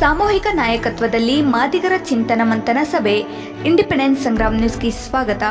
ಸಾಮೂಹಿಕ ನಾಯಕತ್ವದಲ್ಲಿ ಮಾದಿಗರ ಚಿಂತನ ಮಂಥನ ಸಭೆ, ಇಂಡಿಪೆಂಡೆನ್ಸ್ ಸಂಗ್ರಾಮ್ ನ್ಯೂಸ್ಗೆ ಸ್ವಾಗತ.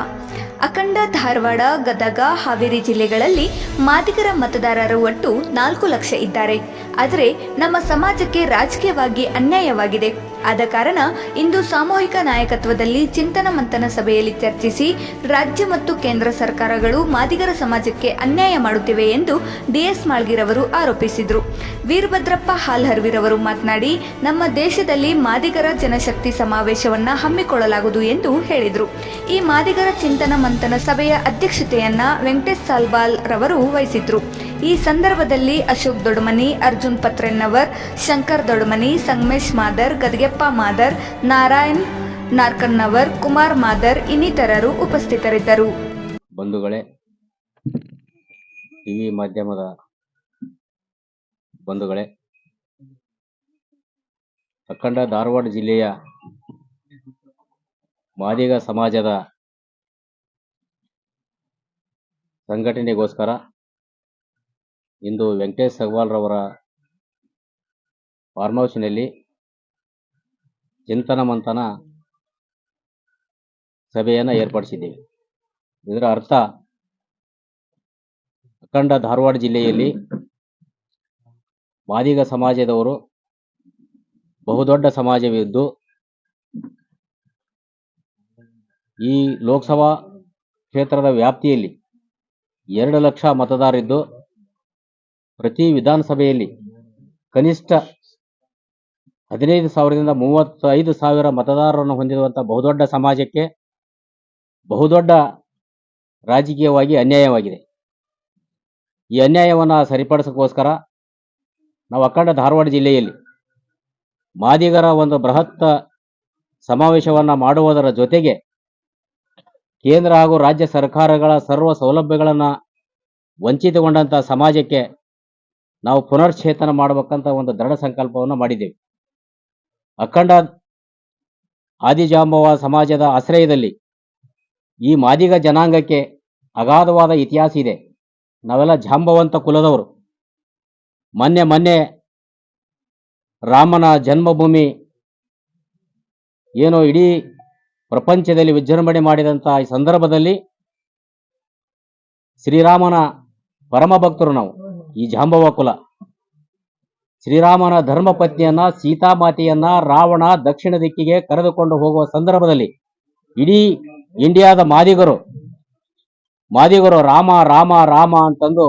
ಅಖಂಡ ಧಾರವಾಡ, ಗದಗ, ಹಾವೇರಿ ಜಿಲ್ಲೆಗಳಲ್ಲಿ ಮಾದಿಗರ ಮತದಾರರು ಒಟ್ಟು ನಾಲ್ಕು ಲಕ್ಷ ಇದ್ದಾರೆ. ಆದರೆ ನಮ್ಮ ಸಮಾಜಕ್ಕೆ ರಾಜಕೀಯವಾಗಿ ಅನ್ಯಾಯವಾಗಿದೆ. ಆದ ಕಾರಣ ಇಂದು ಸಾಮೂಹಿಕ ನಾಯಕತ್ವದಲ್ಲಿ ಚಿಂತನ ಮಂಥನ ಸಭೆಯಲ್ಲಿ ಚರ್ಚಿಸಿ ರಾಜ್ಯ ಮತ್ತು ಕೇಂದ್ರ ಸರ್ಕಾರಗಳು ಮಾದಿಗರ ಸಮಾಜಕ್ಕೆ ಅನ್ಯಾಯ ಮಾಡುತ್ತಿವೆ ಎಂದು ಡಿಎಸ್ ಮಾಳ್ಗಿರವರು ಆರೋಪಿಸಿದರು. ವೀರಭದ್ರಪ್ಪ ಹಾಲ್ಹರ್ವಿರವರು ಮಾತನಾಡಿ, ನಮ್ಮ ದೇಶದಲ್ಲಿ ಮಾದಿಗರ ಜನಶಕ್ತಿ ಸಮಾವೇಶವನ್ನ ಹಮ್ಮಿಕೊಳ್ಳಲಾಗುವುದು ಎಂದು ಹೇಳಿದರು. ಈ ಮಾದಿಗರ ಚಿಂತನ ಮಂಥನ ಸಭೆಯ ಅಧ್ಯಕ್ಷತೆಯನ್ನ ವೆಂಕಟೇಶ್ ಸಾಲ್ಬಾಲ್ ರವರು ವಹಿಸಿದ್ರು. ಈ ಸಂದರ್ಭದಲ್ಲಿ ಅಶೋಕ್ ದೊಡಮನಿ, ಅರ್ಜುನ್ ಪತ್ರೆನ್ನವರ್, ಶಂಕರ್ ದೊಡಮನಿ, ಸಂಗಮೇಶ್ ಮಾದರ್, ಗದಗೆಪ್ಪ ಮಾದರ್, ನಾರಾಯಣ್ ನಾರ್ಕನ್ನವರ್ ಕುಮಾರ್ ಮಾದರ್ ಇನ್ನಿತರರು ಉಪಸ್ಥಿತರಿದ್ದರು. ಬಂಧುಗಳೇ ಟಿವಿ ಮಾಧ್ಯಮದ ಬಂಧುಗಳೇ ಅಖಂಡ ಧಾರವಾಡ ಜಿಲ್ಲೆಯ ಮಾದಿಗ ಸಮಾಜದ ಸಂಘಟನೆಗೋಸ್ಕರ ಇಂದು ವೆಂಕಟೇಶ್ ಸಗ್ವಾಲ್ರವರ ಫಾರ್ಮ್ ಹೌಸ್ನಲ್ಲಿ ಚಿಂತನ ಮಂಥನ ಸಭೆಯನ್ನು ಏರ್ಪಡಿಸಿದ್ದೀವಿ. ಇದರ ಅರ್ಥ ಅಖಂಡ ಧಾರವಾಡ ಜಿಲ್ಲೆಯಲ್ಲಿ ಮಾದಿಗ ಸಮಾಜದವರು ಬಹುದೊಡ್ಡ ಸಮಾಜವಿದ್ದು ಈ ಲೋಕಸಭಾ ಕ್ಷೇತ್ರದ ವ್ಯಾಪ್ತಿಯಲ್ಲಿ ಎರಡು ಲಕ್ಷ ಮತದಾರರಿದ್ದು, ಪ್ರತಿ ವಿಧಾನಸಭೆಯಲ್ಲಿ ಕನಿಷ್ಠ ಹದಿನೈದು ಸಾವಿರದಿಂದ ಮೂವತ್ತೈದು ಸಾವಿರ ಮತದಾರರನ್ನು ಹೊಂದಿರುವಂಥ ಬಹುದೊಡ್ಡ ಸಮಾಜಕ್ಕೆ ಬಹುದೊಡ್ಡ ರಾಜಕೀಯವಾಗಿ ಅನ್ಯಾಯವಾಗಿದೆ. ಈ ಅನ್ಯಾಯವನ್ನು ಸರಿಪಡಿಸೋಕ್ಕೋಸ್ಕರ ನಾವು ಅಖಂಡ ಧಾರವಾಡ ಜಿಲ್ಲೆಯಲ್ಲಿ ಮಾದಿಗರ ಒಂದು ಬೃಹತ್ ಸಮಾವೇಶವನ್ನು ಮಾಡುವುದರ ಜೊತೆಗೆ ಕೇಂದ್ರ ಹಾಗೂ ರಾಜ್ಯ ಸರ್ಕಾರಗಳ ಸರ್ವ ಸೌಲಭ್ಯಗಳನ್ನು ವಂಚಿತಗೊಂಡಂಥ ಸಮಾಜಕ್ಕೆ ನಾವು ಪುನರ್ಚೇತನ ಮಾಡಬೇಕಂತ ಒಂದು ದೃಢ ಸಂಕಲ್ಪವನ್ನು ಮಾಡಿದ್ದೇವೆ. ಅಖಂಡ ಆದಿಜಾಂಬವ ಸಮಾಜದ ಆಶ್ರಯದಲ್ಲಿ ಈ ಮಾದಿಗ ಜನಾಂಗಕ್ಕೆ ಅಗಾಧವಾದ ಇತಿಹಾಸ ಇದೆ. ನಾವೆಲ್ಲ ಜಾಂಬವಂತ ಕುಲದವರು. ಮೊನ್ನೆ ಮೊನ್ನೆ ರಾಮನ ಜನ್ಮಭೂಮಿ ಏನೋ ಇಡೀ ಪ್ರಪಂಚದಲ್ಲಿ ವಿಜೃಂಭಣೆ ಮಾಡಿದಂಥ ಈ ಸಂದರ್ಭದಲ್ಲಿ ಶ್ರೀರಾಮನ ಪರಮ ಭಕ್ತರು ನಾವು, ಈ ಜಾಂಬವ ಕುಲ. ಶ್ರೀರಾಮನ ಧರ್ಮಪತ್ನಿಯನ್ನ, ಸೀತಾಮಾತೆಯನ್ನ, ರಾವಣ ದಕ್ಷಿಣ ದಿಕ್ಕಿಗೆ ಕರೆದುಕೊಂಡು ಹೋಗುವ ಸಂದರ್ಭದಲ್ಲಿ ಇಡೀ ಇಂಡಿಯಾದ ಮಾದಿಗರು ಮಾದಿಗರು ರಾಮ ರಾಮ ರಾಮ ಅಂತಂದು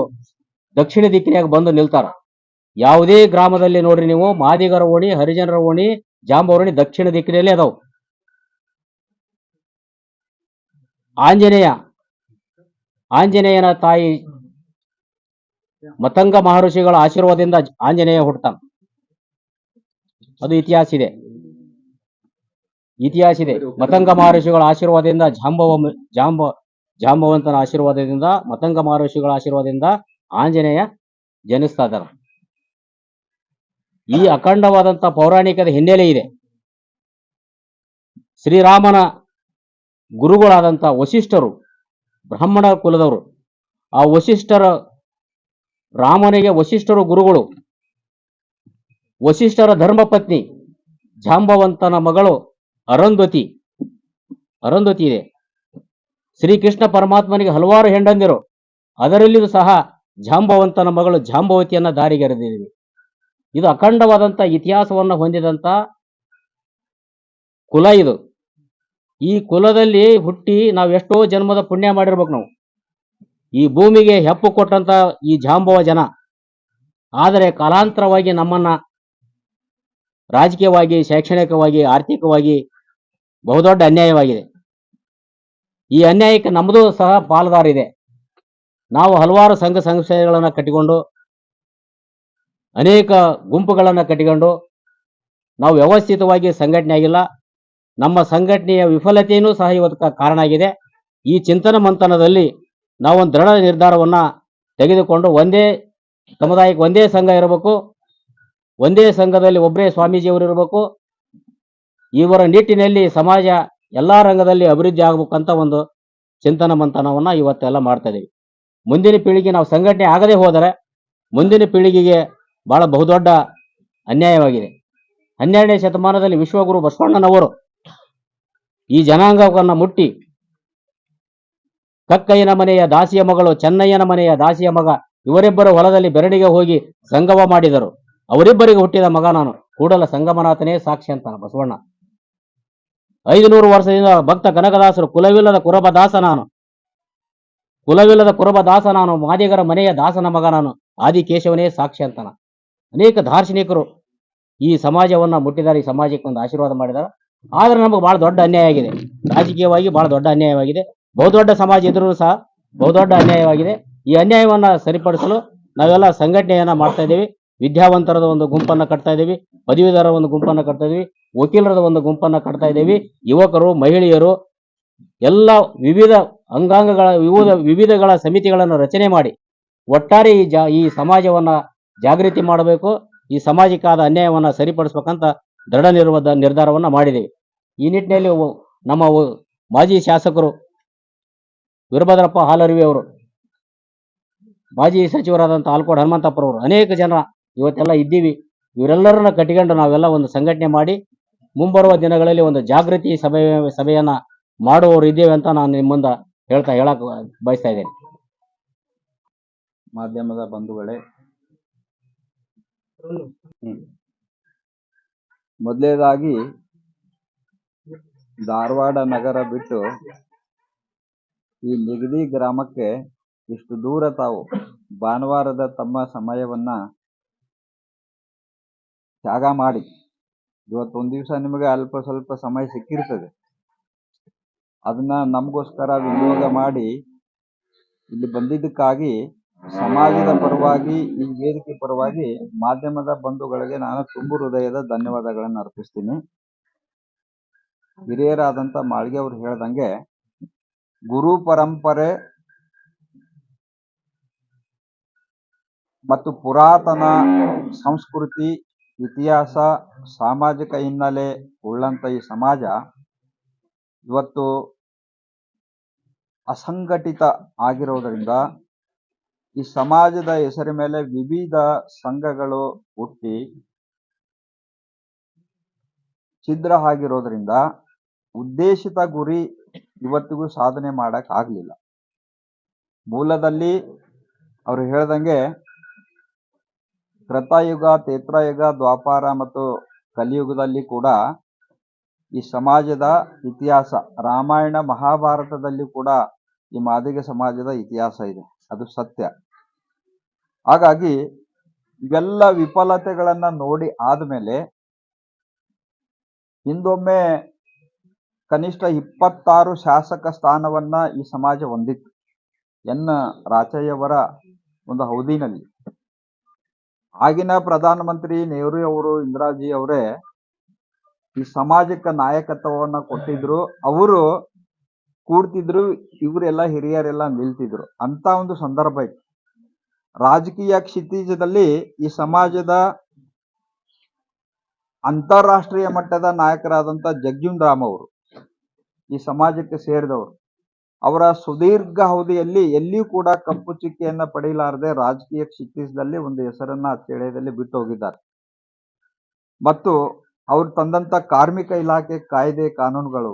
ದಕ್ಷಿಣ ದಿಕ್ಕಿನಾಗ ಬಂದು ನಿಲ್ತಾರ. ಯಾವುದೇ ಗ್ರಾಮದಲ್ಲಿ ನೋಡ್ರಿ ನೀವು, ಮಾದಿಗರ ಓಣಿ, ಹರಿಜನರ ಓಣಿ, ಜಾಂಬವರಣಿ ದಕ್ಷಿಣ ದಿಕ್ಕಿನಲ್ಲಿ ಅದಾವ. ಆಂಜನೇಯ, ಆಂಜನೇಯನ ತಾಯಿ ಮತಂಗ ಮಹರ್ಷಿಗಳ ಆಶೀರ್ವಾದದಿಂದ ಆಂಜನೇಯ ಹುಟ್ಟತಾನ ಅದು ಇತಿಹಾಸ ಇದೆ. ಇತಿಹಾಸ ಇದೆ. ಮತಂಗ ಮಹರ್ಷಿಗಳ ಆಶೀರ್ವಾದದಿಂದ, ಜಾಂಬವ, ಜಾಂಬ, ಜಾಂಬವಂತನ ಆಶೀರ್ವಾದದಿಂದ, ಮತಂಗ ಮಹರ್ಷಿಗಳ ಆಶೀರ್ವಾದದಿಂದ ಆಂಜನೇಯ ಜನಿಸ್ತಾ ಇದ್ದಾರ ಈ ಅಖಂಡವಾದಂಥ ಪೌರಾಣಿಕದ ಹಿನ್ನೆಲೆ ಇದೆ. ಶ್ರೀರಾಮನ ಗುರುಗಳಾದಂಥ ವಸಿಷ್ಠರು, ಬ್ರಾಹ್ಮಣ ಕುಲದವರು, ಆ ವಸಿಷ್ಠರ ರಾಮನಿಗೆ ವಸಿಷ್ಠರು ಗುರುಗಳು, ವಸಿಷ್ಠರ ಧರ್ಮಪತ್ನಿ, ಜಾಂಬವಂತನ ಮಗಳು ಅರಂಧತಿ ಅರಂಧತಿ ಇದೆ. ಶ್ರೀಕೃಷ್ಣ ಪರಮಾತ್ಮನಿಗೆ ಹಲವಾರು ಹೆಂಡಂದಿರು ಅದರಲ್ಲಿಯೂ ಸಹ ಜಾಂಬವಂತನ ಮಗಳು ಜಾಂಬವತಿಯನ್ನ ದಾರಿಗೆರೆದಿದೆ. ಇದು ಅಖಂಡವಾದಂಥ ಇತಿಹಾಸವನ್ನು ಹೊಂದಿದಂಥ ಕುಲ ಇದು. ಈ ಕುಲದಲ್ಲಿ ಹುಟ್ಟಿ ನಾವು ಎಷ್ಟೋ ಜನ್ಮದ ಪುಣ್ಯ ಮಾಡಿರ್ಬೇಕು ನಾವು. ಈ ಭೂಮಿಗೆ ಹೆಪ್ಪು ಕೊಟ್ಟಂತ ಈ ಜಾಂಬವ ಜನ. ಆದರೆ ಕಾಲಾಂತರವಾಗಿ ನಮ್ಮನ್ನ ರಾಜಕೀಯವಾಗಿ, ಶೈಕ್ಷಣಿಕವಾಗಿ, ಆರ್ಥಿಕವಾಗಿ ಬಹುದೊಡ್ಡ ಅನ್ಯಾಯವಾಗಿದೆ. ಈ ಅನ್ಯಾಯಕ್ಕೆ ನಮ್ಮದು ಸಹ ಪಾಲುದಾರಿದೆ ನಾವು ಹಲವಾರು ಸಂಘ ಸಂಸ್ಥೆಗಳನ್ನು ಕಟ್ಟಿಕೊಂಡು ಅನೇಕ ಗುಂಪುಗಳನ್ನು ಕಟ್ಟಿಕೊಂಡು ನಾವು ವ್ಯವಸ್ಥಿತವಾಗಿ ಸಂಘಟನೆ ಆಗಿಲ್ಲ. ನಮ್ಮ ಸಂಘಟನೆಯ ವಿಫಲತೆಯೂ ಸಹ ಇವತ್ತು ಕಾರಣ ಆಗಿದೆ. ಈ ಚಿಂತನ ಮಂಥನದಲ್ಲಿ ನಾವೊಂದು ದೃಢ ನಿರ್ಧಾರವನ್ನು ತೆಗೆದುಕೊಂಡು ಒಂದೇ ಸಮುದಾಯಕ್ಕೆ ಒಂದೇ ಸಂಘ ಇರಬೇಕು. ಒಂದೇ ಸಂಘದಲ್ಲಿ ಒಬ್ಬರೇ ಸ್ವಾಮೀಜಿಯವರು ಇರಬೇಕು. ಇವರ ನಿಟ್ಟಿನಲ್ಲಿ ಸಮಾಜ ಎಲ್ಲ ರಂಗದಲ್ಲಿ ಅಭಿವೃದ್ಧಿ ಆಗಬೇಕಂತ ಒಂದು ಚಿಂತನ ಮಂಥನವನ್ನು ಇವತ್ತೆಲ್ಲ ಮಾಡ್ತಾ ಇದ್ದೀವಿ ಮುಂದಿನ ಪೀಳಿಗೆ ನಾವು ಸಂಘಟನೆ ಆಗದೆ ಹೋದರೆ, ಮುಂದಿನ ಪೀಳಿಗೆಗೆ ಬಹಳ ಬಹುದೊಡ್ಡ ಅನ್ಯಾಯವಾಗಿದೆ. ಹನ್ನೆರಡನೇ ಶತಮಾನದಲ್ಲಿ ವಿಶ್ವಗುರು ಬಸವಣ್ಣನವರು ಈ ಜನಾಂಗವನ್ನು ಮುಟ್ಟಿ ಕಕ್ಕಯ್ಯನ ಮನೆಯ ದಾಸಿಯ ಮಗಳು ಚೆನ್ನಯ್ಯನ ಮನೆಯ ದಾಸಿಯ ಮಗ ಇವರಿಬ್ಬರು ಹೊಲದಲ್ಲಿ ಬೆರಡಿಗೆ ಹೋಗಿ ಸಂಗಮ ಮಾಡಿದರು. ಅವರಿಬ್ಬರಿಗೆ ಹುಟ್ಟಿದ ಮಗ ನಾನು. ಕೂಡಲ ಸಂಗಮನಾಥನೇ ಸಾಕ್ಷಿ ಅಂತಾನೆ ಬಸವಣ್ಣ. ಐದು ನೂರು ವರ್ಷದಿಂದ ಭಕ್ತ ಕನಕದಾಸರು, ಕುಲವಿಲ್ಲದ ಕುರಬ ದಾಸ ನಾನು. ಕುಲವಿಲ್ಲದ ಕುರಬ ದಾಸ ನಾನು, ಮಾದಿಗರ ಮನೆಯ ದಾಸನ ಮಗ ನಾನು. ಆದಿಕೇಶವನೇ ಸಾಕ್ಷಿ ಅಂತಾನ. ಅನೇಕ ದಾರ್ಶನಿಕರು ಈ ಸಮಾಜವನ್ನ ಮುಟ್ಟಿದ್ದಾರೆ, ಈ ಸಮಾಜಕ್ಕೆ ಒಂದು ಆಶೀರ್ವಾದ ಮಾಡಿದ್ದಾರೆ. ಆದ್ರೆ ನಮಗೆ ಬಹಳ ದೊಡ್ಡ ಅನ್ಯಾಯ ಆಗಿದೆ. ರಾಜಕೀಯವಾಗಿ ಬಹಳ ದೊಡ್ಡ ಅನ್ಯಾಯವಾಗಿದೆ ಬಹುದೊಡ್ಡ ಸಮಾಜ ಇದ್ರೂ ಸಹ ಬಹುದೊಡ್ಡ ಅನ್ಯಾಯವಾಗಿದೆ ಈ ಅನ್ಯಾಯವನ್ನ ಸರಿಪಡಿಸಲು ನಾವೆಲ್ಲ ಸಂಘಟನೆಯನ್ನ ಮಾಡ್ತಾ ಇದ್ದೀವಿ. ವಿದ್ಯಾವಂತರದ ಒಂದು ಗುಂಪನ್ನ ಕಟ್ತಾ ಇದ್ದೀವಿ. ಪದವೀಧರ ಒಂದು ಗುಂಪನ್ನ ಕಟ್ತಾ ಇದ್ದೀವಿ. ವಕೀಲರದ ಒಂದು ಗುಂಪನ್ನ ಕಟ್ತಾ ಇದ್ದೀವಿ. ಯುವಕರು, ಮಹಿಳೆಯರು ಎಲ್ಲ ವಿವಿಧ ಅಂಗಾಂಗಗಳ ವಿವಿಧ ವಿವಿಧಗಳ ಸಮಿತಿಗಳನ್ನು ರಚನೆ ಮಾಡಿ ಒಟ್ಟಾರೆ ಈ ಜಾ ಈ ಸಮಾಜವನ್ನ ಜಾಗೃತಿ ಮಾಡಬೇಕು. ಈ ಸಮಾಜಕ್ಕಾದ ಅನ್ಯಾಯವನ್ನ ಸರಿಪಡಿಸ್ಬೇಕಂತ ದೃಢ ನಿರ್ವದ ನಿರ್ಧಾರವನ್ನ ಮಾಡಿದ್ದೀವಿ ಈ ನಿಟ್ಟಿನಲ್ಲಿ ನಮ್ಮ ಮಾಜಿ ಶಾಸಕರು ವೀರಭದ್ರಪ್ಪ ಹಾಲರ್ವಿ ಅವರು, ಮಾಜಿ ಸಚಿವರಾದಂಥ ಆಲ್ಕೋಡ್ ಹನುಮಂತಪ್ಪರವರು ಅನೇಕ ಜನ ಇವತ್ತೆಲ್ಲ ಇದ್ದೀವಿ. ಇವರೆಲ್ಲರನ್ನ ಕಟ್ಟಿಕೊಂಡು ನಾವೆಲ್ಲ ಒಂದು ಸಂಘಟನೆ ಮಾಡಿ, ಮುಂಬರುವ ದಿನಗಳಲ್ಲಿ ಒಂದು ಜಾಗೃತಿ ಸಭೆ, ಸಭೆಯನ್ನ ಮಾಡುವವರು ಇದ್ದೇವೆ ಅಂತ ನಾನು ನಿಮ್ಮ ಮುಂದೆ ಹೇಳ್ತಾ ಹೇಳಕ್ಕೆ ಬಯಸ್ತಾ ಇದ್ದೇನೆ. ಮಾಧ್ಯಮದ ಬಂಧುಗಳೇ ಮೊದಲನೇದಾಗಿ ಧಾರವಾಡ ನಗರ ಬಿಟ್ಟು ಈ ನಿಗದಿ ಗ್ರಾಮಕ್ಕೆ ಇಷ್ಟು ದೂರ ತಾವು ಭಾನುವಾರದ ತಮ್ಮ ಸಮಯವನ್ನ ತ್ಯಾಗ ಮಾಡಿ. ಇವತ್ತೊಂದು ದಿವಸ ನಿಮಗೆ ಅಲ್ಪ ಸ್ವಲ್ಪ ಸಮಯ ಸಿಕ್ಕಿರ್ತದೆ. ಅದನ್ನ ನಮಗೋಸ್ಕರ ವಿನಿಯೋಗ ಮಾಡಿ ಇಲ್ಲಿ ಬಂದಿದ್ದಕ್ಕಾಗಿ ಸಮಾಜದ ಪರವಾಗಿ, ಈ ವೇದಿಕೆ ಪರವಾಗಿ ಮಾಧ್ಯಮದ ಬಂಧುಗಳಿಗೆ ನಾನು ತುಂಬು ಹೃದಯದ ಧನ್ಯವಾದಗಳನ್ನು ಅರ್ಪಿಸ್ತೀನಿ. ಹಿರಿಯರಾದಂಥ ಮಾಳ್ಗೆ ಅವ್ರು ಹೇಳ್ದಂಗೆ, ಗುರು ಪರಂಪರೆ ಮತ್ತು ಪುರಾತನ ಸಂಸ್ಕೃತಿ, ಇತಿಹಾಸ, ಸಾಮಾಜಿಕ ಹಿನ್ನೆಲೆ ಉಳ್ಳಂತ ಈ ಸಮಾಜ ಇವತ್ತು ಅಸಂಘಟಿತ ಆಗಿರೋದ್ರಿಂದ ಈ ಸಮಾಜದ ಹೆಸರ ಮೇಲೆ ವಿವಿಧ ಸಂಘಗಳು ಹುಟ್ಟಿ ಛಿದ್ರ ಆಗಿರೋದ್ರಿಂದ ಉದ್ದೇಶಿತ ಗುರಿ ಇವತ್ತಿಗೂ ಸಾಧನೆ ಮಾಡಕ್ ಆಗ್ಲಿಲ್ಲ. ಮೂಲದಲ್ಲಿ ಅವ್ರು ಹೇಳ್ದಂಗೆ ಕೃತಯುಗ ತೇತ್ರಯುಗ ದ್ವಾಪಾರ ಮತ್ತು ಕಲಿಯುಗದಲ್ಲಿ ಕೂಡ ಈ ಸಮಾಜದ ಇತಿಹಾಸ, ರಾಮಾಯಣ ಮಹಾಭಾರತದಲ್ಲಿ ಕೂಡ ಈ ಮಾದಿಗ ಸಮಾಜದ ಇತಿಹಾಸ ಇದೆ. ಅದು ಸತ್ಯ. ಹಾಗಾಗಿ ಇವೆಲ್ಲ ವಿಫಲತೆಗಳನ್ನ ನೋಡಿ ಆದ್ಮೇಲೆ ಹಿಂದೊಮ್ಮೆ ಕನಿಷ್ಠ ಇಪ್ಪತ್ತಾರು ಶಾಸಕ ಸ್ಥಾನವನ್ನ ಈ ಸಮಾಜ ಹೊಂದಿತ್ತು. ಎನ್ನ ರಾಚಯ್ಯವರ ಒಂದು ಹೌದಿನಲ್ಲಿ ಆಗಿನ ಪ್ರಧಾನಮಂತ್ರಿ ನೆಹರು ಅವರು, ಇಂದಿರಾಜಿ ಅವರೇ ಈ ಸಮಾಜಕ್ಕೆ ನಾಯಕತ್ವವನ್ನ ಕೊಟ್ಟಿದ್ರು. ಅವರು ಕೂಡ್ತಿದ್ರು, ಇವರೆಲ್ಲ ಹಿರಿಯರೆಲ್ಲ ನಿಲ್ತಿದ್ರು. ಅಂತ ಒಂದು ಸಂದರ್ಭ ಇತ್ತು. ರಾಜಕೀಯ ಕ್ಷಿತಿಜದಲ್ಲಿ ಈ ಸಮಾಜದ ಅಂತಾರಾಷ್ಟ್ರೀಯ ಮಟ್ಟದ ನಾಯಕರಾದಂತ ಜಗ್ಜೀವನ್ ರಾಮ್ ಅವರು, ಈ ಸಮಾಜಕ್ಕೆ ಸೇರಿದವರು, ಅವರ ಸುದೀರ್ಘ ಅವಧಿಯಲ್ಲಿ ಎಲ್ಲಿಯೂ ಕೂಡ ಕಪ್ಪು ಚುಕ್ಕೆಯನ್ನ ಪಡೆಯಲಾರದೆ ರಾಜಕೀಯ ಕ್ಷಿತಿಜದಲ್ಲಿ ಒಂದು ಹೆಸರನ್ನ ಅಚ್ಚಳಿಯದಲ್ಲಿ ಬಿಟ್ಟು ಹೋಗಿದ್ದಾರೆ. ಮತ್ತು ಅವರು ತಂದಂತ ಕಾರ್ಮಿಕ ಇಲಾಖೆ ಕಾಯ್ದೆ ಕಾನೂನುಗಳು,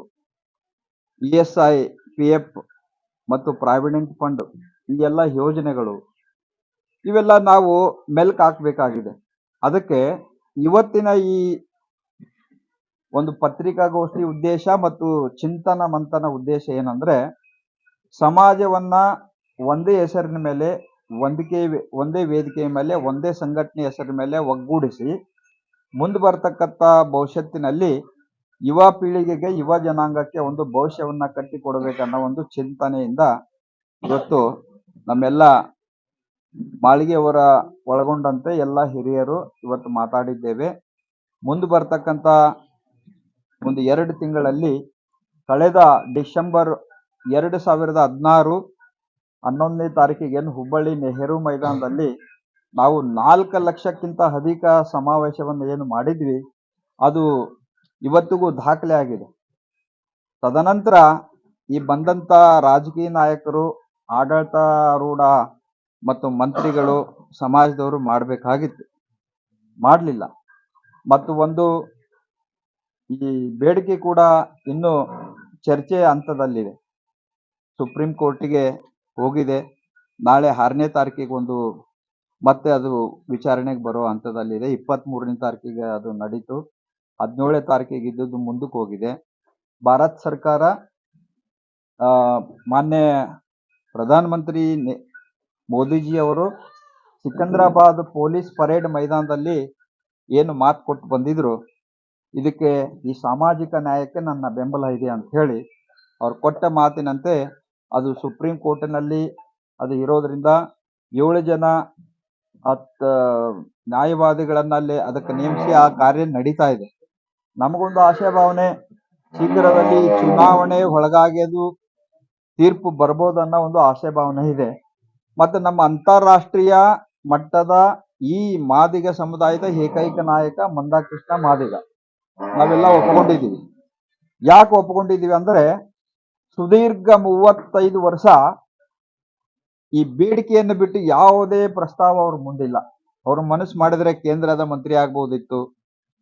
E S I, P F ಮತ್ತು ಪ್ರಾವಿಡೆಂಟ್ ಫಂಡ್, ಈ ಎಲ್ಲ ಯೋಜನೆಗಳು ಇವೆಲ್ಲ ನಾವು ಮೆಲ್ಕ್ ಹಾಕ್ಬೇಕಾಗಿದೆ. ಅದಕ್ಕೆ ಇವತ್ತಿನ ಈ ಒಂದು ಪತ್ರಿಕಾಗೋಷ್ಠಿ ಉದ್ದೇಶ ಮತ್ತು ಚಿಂತನ ಮಂಥನ ಉದ್ದೇಶ ಏನಂದ್ರೆ, ಸಮಾಜವನ್ನ ಒಂದೇ ಹೆಸರಿನ ಮೇಲೆ ಒಂದಕ್ಕೆ ಒಂದೇ ವೇದಿಕೆಯ ಮೇಲೆ, ಒಂದೇ ಸಂಘಟನೆ ಹೆಸರಿನ ಮೇಲೆ ಒಗ್ಗೂಡಿಸಿ ಮುಂದೆ ಬರ್ತಕ್ಕಂಥ ಭವಿಷ್ಯತ್ತಿನಲ್ಲಿ ಯುವ ಪೀಳಿಗೆಗೆ, ಯುವ ಜನಾಂಗಕ್ಕೆ ಒಂದು ಭವಿಷ್ಯವನ್ನ ಕಟ್ಟಿಕೊಡ್ಬೇಕನ್ನೋ ಒಂದು ಚಿಂತನೆಯಿಂದ ಇವತ್ತು ನಮ್ಮೆಲ್ಲ ಮಾಳಿಗೆಯವರ ಒಳಗೊಂಡಂತೆ ಎಲ್ಲ ಹಿರಿಯರು ಇವತ್ತು ಮಾತಾಡಿದ್ದೇವೆ. ಮುಂದೆ ಬರ್ತಕ್ಕಂಥ ಒಂದು ಎರಡು ತಿಂಗಳಲ್ಲಿ ಕಳೆದ ಡಿಸೆಂಬರ್ ಎರಡು ಸಾವಿರದ ಹದಿನಾರು ಹನ್ನೊಂದನೇ ತಾರೀಕಿಗೆ ಹುಬ್ಬಳ್ಳಿ ನೆಹರು ಮೈದಾನದಲ್ಲಿ ನಾವು ನಾಲ್ಕು ಲಕ್ಷಕ್ಕಿಂತ ಅಧಿಕ ಸಮಾವೇಶವನ್ನು ಏನು ಮಾಡಿದ್ವಿ. ಅದು ಇವತ್ತಿಗೂ ದಾಖಲೆ ಆಗಿದೆ. ತದನಂತರ ಈ ಬಂದಂತ ರಾಜಕೀಯ ನಾಯಕರು ಆಡಳಿತಾರೂಢ ಮತ್ತು ಮಂತ್ರಿಗಳು ಸಮಾಜದವರು ಮಾಡಬೇಕಾಗಿತ್ತು. ಮಾಡಲಿಲ್ಲ. ಮತ್ತು ಒಂದು ಈ ಬೇಡಿಕೆ ಕೂಡ ಇನ್ನು ಚರ್ಚೆ ಹಂತದಲ್ಲಿದೆ. ಸುಪ್ರೀಂ ಕೋರ್ಟಿಗೆ ಹೋಗಿದೆ. ನಾಳೆ ಆರನೇ ತಾರೀಕಿಗೆ ಒಂದು ಮತ್ತೆ ಅದು ವಿಚಾರಣೆಗೆ ಬರೋ ಹಂತದಲ್ಲಿದೆ. ಇಪ್ಪತ್ತ್ ಮೂರನೇ ತಾರೀಕಿಗೆ ಅದು ನಡೀತು. ಹದಿನೇಳನೇ ತಾರೀಕಿಗೆ ಇದ್ದದ್ದು ಮುಂದಕ್ಕೆ ಹೋಗಿದೆ. ಭಾರತ ಸರ್ಕಾರ ಮಾನ್ಯ ಪ್ರಧಾನಮಂತ್ರಿ ಮೋದಿಜಿ ಅವರು ಸಿಕಂದ್ರಾಬಾದ್ ಪೊಲೀಸ್ ಪರೇಡ್ ಮೈದಾನದಲ್ಲಿ ಏನು ಮಾತು ಕೊಟ್ಟು ಬಂದಿದ್ರು. ಇದಕ್ಕೆ ಈ ಸಾಮಾಜಿಕ ನ್ಯಾಯಕ್ಕೆ ನನ್ನ ಬೆಂಬಲ ಇದೆ ಅಂತ ಹೇಳಿ ಅವ್ರು ಕೊಟ್ಟ ಮಾತಿನಂತೆ ಅದು ಸುಪ್ರೀಂ ಕೋರ್ಟಿನಲ್ಲಿ ಅದು ಇರೋದ್ರಿಂದ ಏಳು ಜನ ಅತ್ ನ್ಯಾಯವಾದಿಗಳನ್ನ ಅಲ್ಲಿ ಅದಕ್ಕೆ ನೇಮಿಸಿ ಆ ಕಾರ್ಯ ನಡೀತಾ ಇದೆ. ನಮಗೊಂದು ಆಶಾಭಾವನೆ, ಶೀಘ್ರದಲ್ಲಿ ಚುನಾವಣೆ ಒಳಗಾಗ್ಯದು ತೀರ್ಪು ಬರ್ಬೋದನ್ನೋ ಒಂದು ಆಶಾಭಾವನೆ ಇದೆ. ಮತ್ತೆ ನಮ್ಮ ಅಂತಾರಾಷ್ಟ್ರೀಯ ಮಟ್ಟದ ಈ ಮಾದಿಗ ಸಮುದಾಯದ ಏಕೈಕ ನಾಯಕ ಮಂದಾಕೃಷ್ಣ ಮಾದಿಗ. ನಾವೆಲ್ಲ ಒಪ್ಪಿಕೊಂಡಿದ್ದೀವಿ ಯಾಕೆ ಒಪ್ಪಿಕೊಂಡಿದ್ದೀವಿ ಅಂದ್ರೆ ಸುದೀರ್ಘ ಮೂವತ್ತೈದು ವರ್ಷ ಈ ಬೇಡಿಕೆಯನ್ನು ಬಿಟ್ಟು ಯಾವುದೇ ಪ್ರಸ್ತಾವ ಅವ್ರ ಮುಂದಿಲ್ಲ. ಅವ್ರ ಮನಸ್ಸು ಮಾಡಿದ್ರೆ ಕೇಂದ್ರದ ಮಂತ್ರಿ ಆಗ್ಬೋದಿತ್ತು,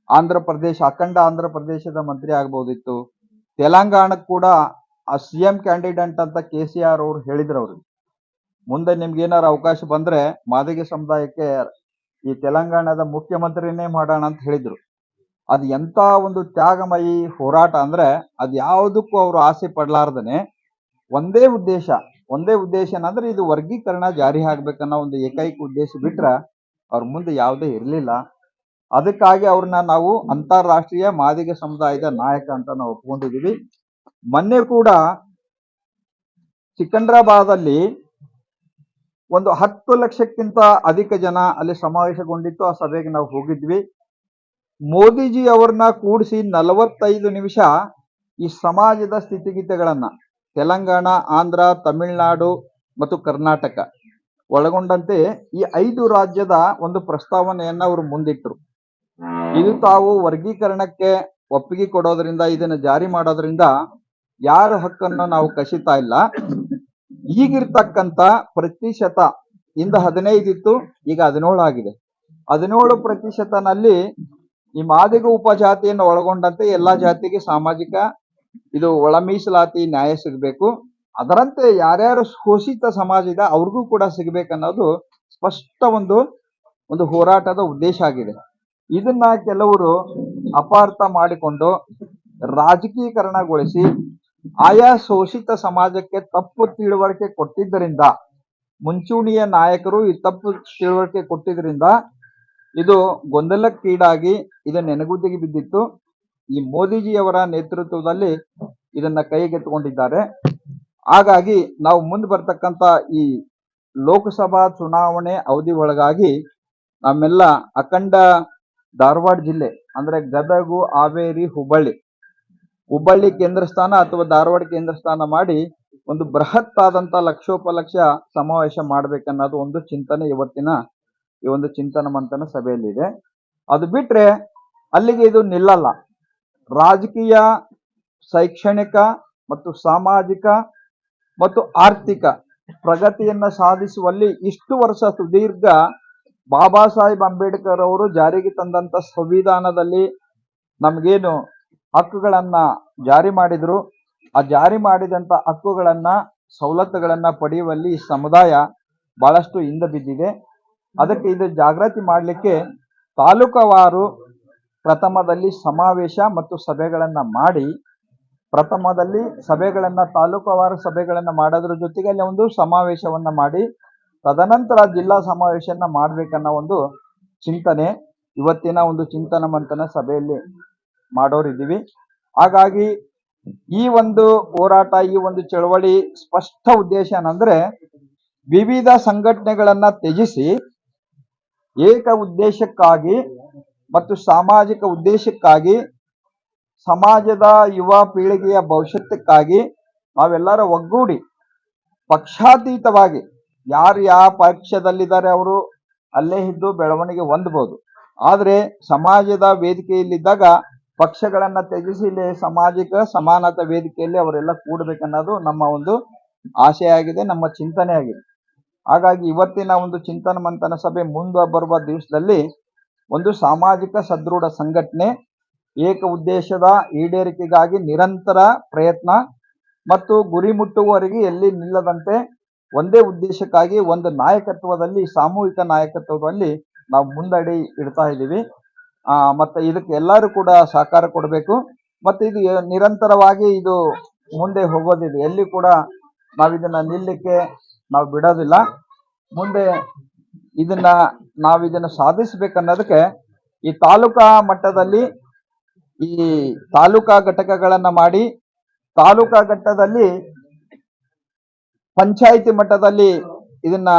ಆಂಧ್ರ ಪ್ರದೇಶ, ಅಖಂಡ ಆಂಧ್ರ ಪ್ರದೇಶದ ಮಂತ್ರಿ ಆಗ್ಬೋದಿತ್ತು. ತೆಲಂಗಾಣಕ್ಕೆ ಕೂಡ ಆ ಸಿ ಎಂ ಕ್ಯಾಂಡಿಡೇಟ್ ಅಂತ ಕೆ ಸಿ ಆರ್ ಅವ್ರು ಹೇಳಿದ್ರು ಅವ್ರಿಗೆ. ಮುಂದೆ ನಿಮ್ಗೆ ಏನಾರ ಅವಕಾಶ ಬಂದ್ರೆ ಮಾದಿಗ ಸಮುದಾಯಕ್ಕೆ ಈ ತೆಲಂಗಾಣದ ಮುಖ್ಯಮಂತ್ರಿನೇ ಮಾಡೋಣ ಅಂತ ಹೇಳಿದ್ರು. ಅದು ಎಂತ ಒಂದು ತ್ಯಾಗಮಯಿ ಹೋರಾಟ ಅಂದ್ರೆ ಅದ್ ಯಾವುದಕ್ಕೂ ಅವರು ಆಸೆ ಪಡ್ಲಾರ್ದನೆ ಒಂದೇ ಉದ್ದೇಶ. ಒಂದೇ ಉದ್ದೇಶ ಏನಂದ್ರೆ ಇದು ವರ್ಗೀಕರಣ ಜಾರಿ ಆಗ್ಬೇಕನ್ನೋ ಒಂದು ಏಕೈಕ ಉದ್ದೇಶ ಬಿಟ್ರ ಅವ್ರ ಮುಂದೆ ಯಾವುದೇ ಇರಲಿಲ್ಲ. ಅದಕ್ಕಾಗಿ ಅವ್ರನ್ನ ನಾವು ಅಂತಾರಾಷ್ಟ್ರೀಯ ಮಾದಿಗ ಸಮುದಾಯದ ನಾಯಕ ಅಂತ ನಾವು ಒಪ್ಕೊಂಡಿದೀವಿ ಮೊನ್ನೆ ಕೂಡ ಸಿಕಂದ್ರಾಬಾದಲ್ಲಿ ಒಂದು ಹತ್ತು ಲಕ್ಷಕ್ಕಿಂತ ಅಧಿಕ ಜನ ಅಲ್ಲಿ ಸಮಾವೇಶಗೊಂಡಿತ್ತು. ಆ ಸಭೆಗೆ ನಾವು ಹೋಗಿದ್ವಿ. ಮೋದಿಜಿ ಅವ್ರನ್ನ ಕೂಡಿಸಿ ನಲವತ್ತೈದು ನಿಮಿಷ ಈ ಸಮಾಜದ ಸ್ಥಿತಿಗತಿಗಳನ್ನ ತೆಲಂಗಾಣ, ಆಂಧ್ರ, ತಮಿಳುನಾಡು ಮತ್ತು ಕರ್ನಾಟಕ ಒಳಗೊಂಡಂತೆ ಈ ಐದು ರಾಜ್ಯದ ಒಂದು ಪ್ರಸ್ತಾವನೆಯನ್ನ ಅವರು ಮುಂದಿಟ್ಟರು ಇದು ತಾವು ವರ್ಗೀಕರಣಕ್ಕೆ ಒಪ್ಪಿಗೆ ಕೊಡೋದ್ರಿಂದ, ಇದನ್ನ ಜಾರಿ ಮಾಡೋದ್ರಿಂದ ಯಾರ ಹಕ್ಕನ್ನು ನಾವು ಕಸಿತಾ ಇಲ್ಲ. ಈಗಿರ್ತಕ್ಕಂತ ಪ್ರತಿಶತ ಇಂದ ಹದಿನೈದು ಇತ್ತು ಈಗ ಹದಿನೇಳು ಆಗಿದೆ ಹದಿನೇಳು ಪ್ರತಿಶತನಲ್ಲಿ ಈ ಮಾದಿಗ ಉಪಜಾತಿಯನ್ನು ಒಳಗೊಂಡಂತೆ ಎಲ್ಲಾ ಜಾತಿಗೆ ಸಾಮಾಜಿಕ ಇದು ಒಳ ಮೀಸಲಾತಿ ನ್ಯಾಯ ಸಿಗಬೇಕು. ಅದರಂತೆ ಯಾರ್ಯಾರು ಶೋಷಿತ ಸಮಾಜ ಇದೆ, ಅವ್ರಿಗೂ ಕೂಡ ಸಿಗಬೇಕನ್ನೋದು ಸ್ಪಷ್ಟ ಒಂದು ಒಂದು ಹೋರಾಟದ ಉದ್ದೇಶ ಆಗಿದೆ. ಇದನ್ನ ಕೆಲವರು ಅಪಾರ್ಥ ಮಾಡಿಕೊಂಡು ರಾಜಕೀಕರಣಗೊಳಿಸಿ ಆಯಾ ಶೋಷಿತ ಸಮಾಜಕ್ಕೆ ತಪ್ಪು ತಿಳುವಳಿಕೆ ಕೊಟ್ಟಿದ್ದರಿಂದ, ಮುಂಚೂಣಿಯ ನಾಯಕರು ಈ ತಪ್ಪು ತಿಳುವಳಿಕೆ ಕೊಟ್ಟಿದ್ದರಿಂದ ಇದು ಗೊಂದಲಕ್ಕೀಡಾಗಿ ಇದು ನೆನಗುದಿಗೆ ಬಿದ್ದಿತ್ತು. ಈ ಮೋದಿಜಿಯವರ ನೇತೃತ್ವದಲ್ಲಿ ಇದನ್ನ ಕೈಗೆತ್ತಿಕೊಂಡಿದ್ದಾರೆ ಹಾಗಾಗಿ ನಾವು ಮುಂದೆ ಬರ್ತಕ್ಕಂಥ ಈ ಲೋಕಸಭಾ ಚುನಾವಣೆ ಅವಧಿ ಒಳಗಾಗಿ ನಮ್ಮೆಲ್ಲ ಅಖಂಡ ಧಾರವಾಡ ಜಿಲ್ಲೆ, ಅಂದ್ರೆ ಗದಗು, ಹಾವೇರಿ, ಹುಬ್ಬಳ್ಳಿ ಹುಬ್ಬಳ್ಳಿ ಕೇಂದ್ರ ಸ್ಥಾನ ಅಥವಾ ಧಾರವಾಡ ಕೇಂದ್ರ ಸ್ಥಾನ ಮಾಡಿ ಒಂದು ಬೃಹತ್ ಆದಂತ ಲಕ್ಷೋಪಲಕ್ಷ ಸಮಾವೇಶ ಮಾಡ್ಬೇಕನ್ನೋದು ಒಂದು ಚಿಂತನೆ ಇವತ್ತಿನ ಈ ಒಂದು ಚಿಂತನ ಮಂಥನ ಸಭೆಯಲ್ಲಿದೆ ಅದು ಬಿಟ್ರೆ ಅಲ್ಲಿಗೆ ಇದು ನಿಲ್ಲಲ್ಲ. ರಾಜಕೀಯ, ಶೈಕ್ಷಣಿಕ ಮತ್ತು ಸಾಮಾಜಿಕ ಮತ್ತು ಆರ್ಥಿಕ ಪ್ರಗತಿಯನ್ನ ಸಾಧಿಸುವಲ್ಲಿ ಇಷ್ಟು ವರ್ಷ ಸುದೀರ್ಘ ಬಾಬಾ ಸಾಹೇಬ್ ಅಂಬೇಡ್ಕರ್ ಅವರು ಜಾರಿಗೆ ತಂದಂತ ಸಂವಿಧಾನದಲ್ಲಿ ನಮಗೇನು ಹಕ್ಕುಗಳನ್ನ ಜಾರಿ ಮಾಡಿದ್ರು. ಆ ಜಾರಿ ಮಾಡಿದಂತ ಹಕ್ಕುಗಳನ್ನ, ಸವಲತ್ತುಗಳನ್ನ ಪಡೆಯುವಲ್ಲಿ ಸಮುದಾಯ ಬಹಳಷ್ಟು ಹಿಂದೆ ಬಿದ್ದಿದೆ. ಅದಕ್ಕೆ ಇದು ಜಾಗೃತಿ ಮಾಡಲಿಕ್ಕೆ ತಾಲೂಕವಾರು ಪ್ರಥಮದಲ್ಲಿ ಸಮಾವೇಶ ಮತ್ತು ಸಭೆಗಳನ್ನ ಮಾಡಿ, ಪ್ರಥಮದಲ್ಲಿ ಸಭೆಗಳನ್ನ, ತಾಲೂಕವಾರು ಸಭೆಗಳನ್ನ ಮಾಡೋದ್ರ ಜೊತೆಗೆ ಅಲ್ಲಿ ಒಂದು ಸಮಾವೇಶವನ್ನ ಮಾಡಿ, ತದನಂತರ ಜಿಲ್ಲಾ ಸಮಾವೇಶನ ಮಾಡ್ಬೇಕನ್ನೋ ಒಂದು ಚಿಂತನೆ, ಇವತ್ತಿನ ಒಂದು ಚಿಂತನ ಮಂಥನ ಸಭೆಯಲ್ಲಿ ಮಾಡೋರಿದ್ದೀವಿ ಹಾಗಾಗಿ ಈ ಒಂದು ಹೋರಾಟ, ಈ ಒಂದು ಚಳವಳಿ ಸ್ಪಷ್ಟ ಉದ್ದೇಶ ಏನಂದ್ರೆ ವಿವಿಧ ಸಂಘಟನೆಗಳನ್ನ ತ್ಯಜಿಸಿ ಏಕ ಉದ್ದೇಶಕ್ಕಾಗಿ ಮತ್ತು ಸಾಮಾಜಿಕ ಉದ್ದೇಶಕ್ಕಾಗಿ ಸಮಾಜದ ಯುವ ಪೀಳಿಗೆಯ ಭವಿಷ್ಯಕ್ಕಾಗಿ ನಾವೆಲ್ಲರ ಒಗ್ಗೂಡಿ ಪಕ್ಷಾತೀತವಾಗಿ ಯಾರು ಯಾವ ಪಕ್ಷದಲ್ಲಿದ್ದಾರೆ ಅವರು ಅಲ್ಲೇ ಇದ್ದು ಬೆಳವಣಿಗೆ ಹೊಂದಬಹುದು ಆದರೆ ಸಮಾಜದ ವೇದಿಕೆಯಲ್ಲಿದ್ದಾಗ ಪಕ್ಷಗಳನ್ನ ತ್ಯಜಿಸಿ, ಇಲ್ಲಿ ಸಾಮಾಜಿಕ ಸಮಾನತಾ ವೇದಿಕೆಯಲ್ಲಿ ಅವರೆಲ್ಲ ಕೂಡಬೇಕನ್ನೋದು ನಮ್ಮ ಒಂದು ಆಶೆ ಆಗಿದೆ, ನಮ್ಮ ಚಿಂತನೆ ಆಗಿದೆ. ಹಾಗಾಗಿ ಇವತ್ತಿನ ಒಂದು ಚಿಂತನ ಮಂಥನ ಸಭೆ ಮುಂದೆ ಬರುವ ದಿವಸದಲ್ಲಿ ಒಂದು ಸಾಮಾಜಿಕ ಸದೃಢ ಸಂಘಟನೆ ಏಕ ಉದ್ದೇಶದ ಈಡೇರಿಕೆಗಾಗಿ ನಿರಂತರ ಪ್ರಯತ್ನ ಮತ್ತು ಗುರಿ ಮುಟ್ಟುವವರೆಗೆ ಎಲ್ಲಿ ನಿಲ್ಲದಂತೆ ಒಂದೇ ಉದ್ದೇಶಕ್ಕಾಗಿ ಒಂದು ನಾಯಕತ್ವದಲ್ಲಿ, ಸಾಮೂಹಿಕ ನಾಯಕತ್ವದಲ್ಲಿ ನಾವು ಮುಂದಡಿ ಇಡ್ತಾ ಇದ್ದೀವಿ. ಮತ್ತೆ ಇದಕ್ಕೆ ಎಲ್ಲರೂ ಕೂಡ ಸಹಕಾರ ಕೊಡಬೇಕು. ಮತ್ತೆ ಇದು ನಿರಂತರವಾಗಿ ಇದು ಮುಂದೆ ಹೋಗೋದಿದೆ. ಎಲ್ಲಿ ಕೂಡ ನಾವಿದನ್ನು ನಿಲ್ಲಕ್ಕೆ ನಾವು ಬಿಡೋದಿಲ್ಲ. ಮುಂದೆ ಇದನ್ನ ನಾವು ಇದನ್ನ ಸಾಧಿಸಬೇಕನ್ನೋದಕ್ಕೆ ಈ ತಾಲೂಕಾ ಮಟ್ಟದಲ್ಲಿ ಈ ತಾಲೂಕಾ ಘಟಕಗಳನ್ನು ಮಾಡಿ ತಾಲೂಕಾ ಘಟ್ಟದಲ್ಲಿ ಪಂಚಾಯಿತಿ ಮಟ್ಟದಲ್ಲಿ ಇದನ್ನ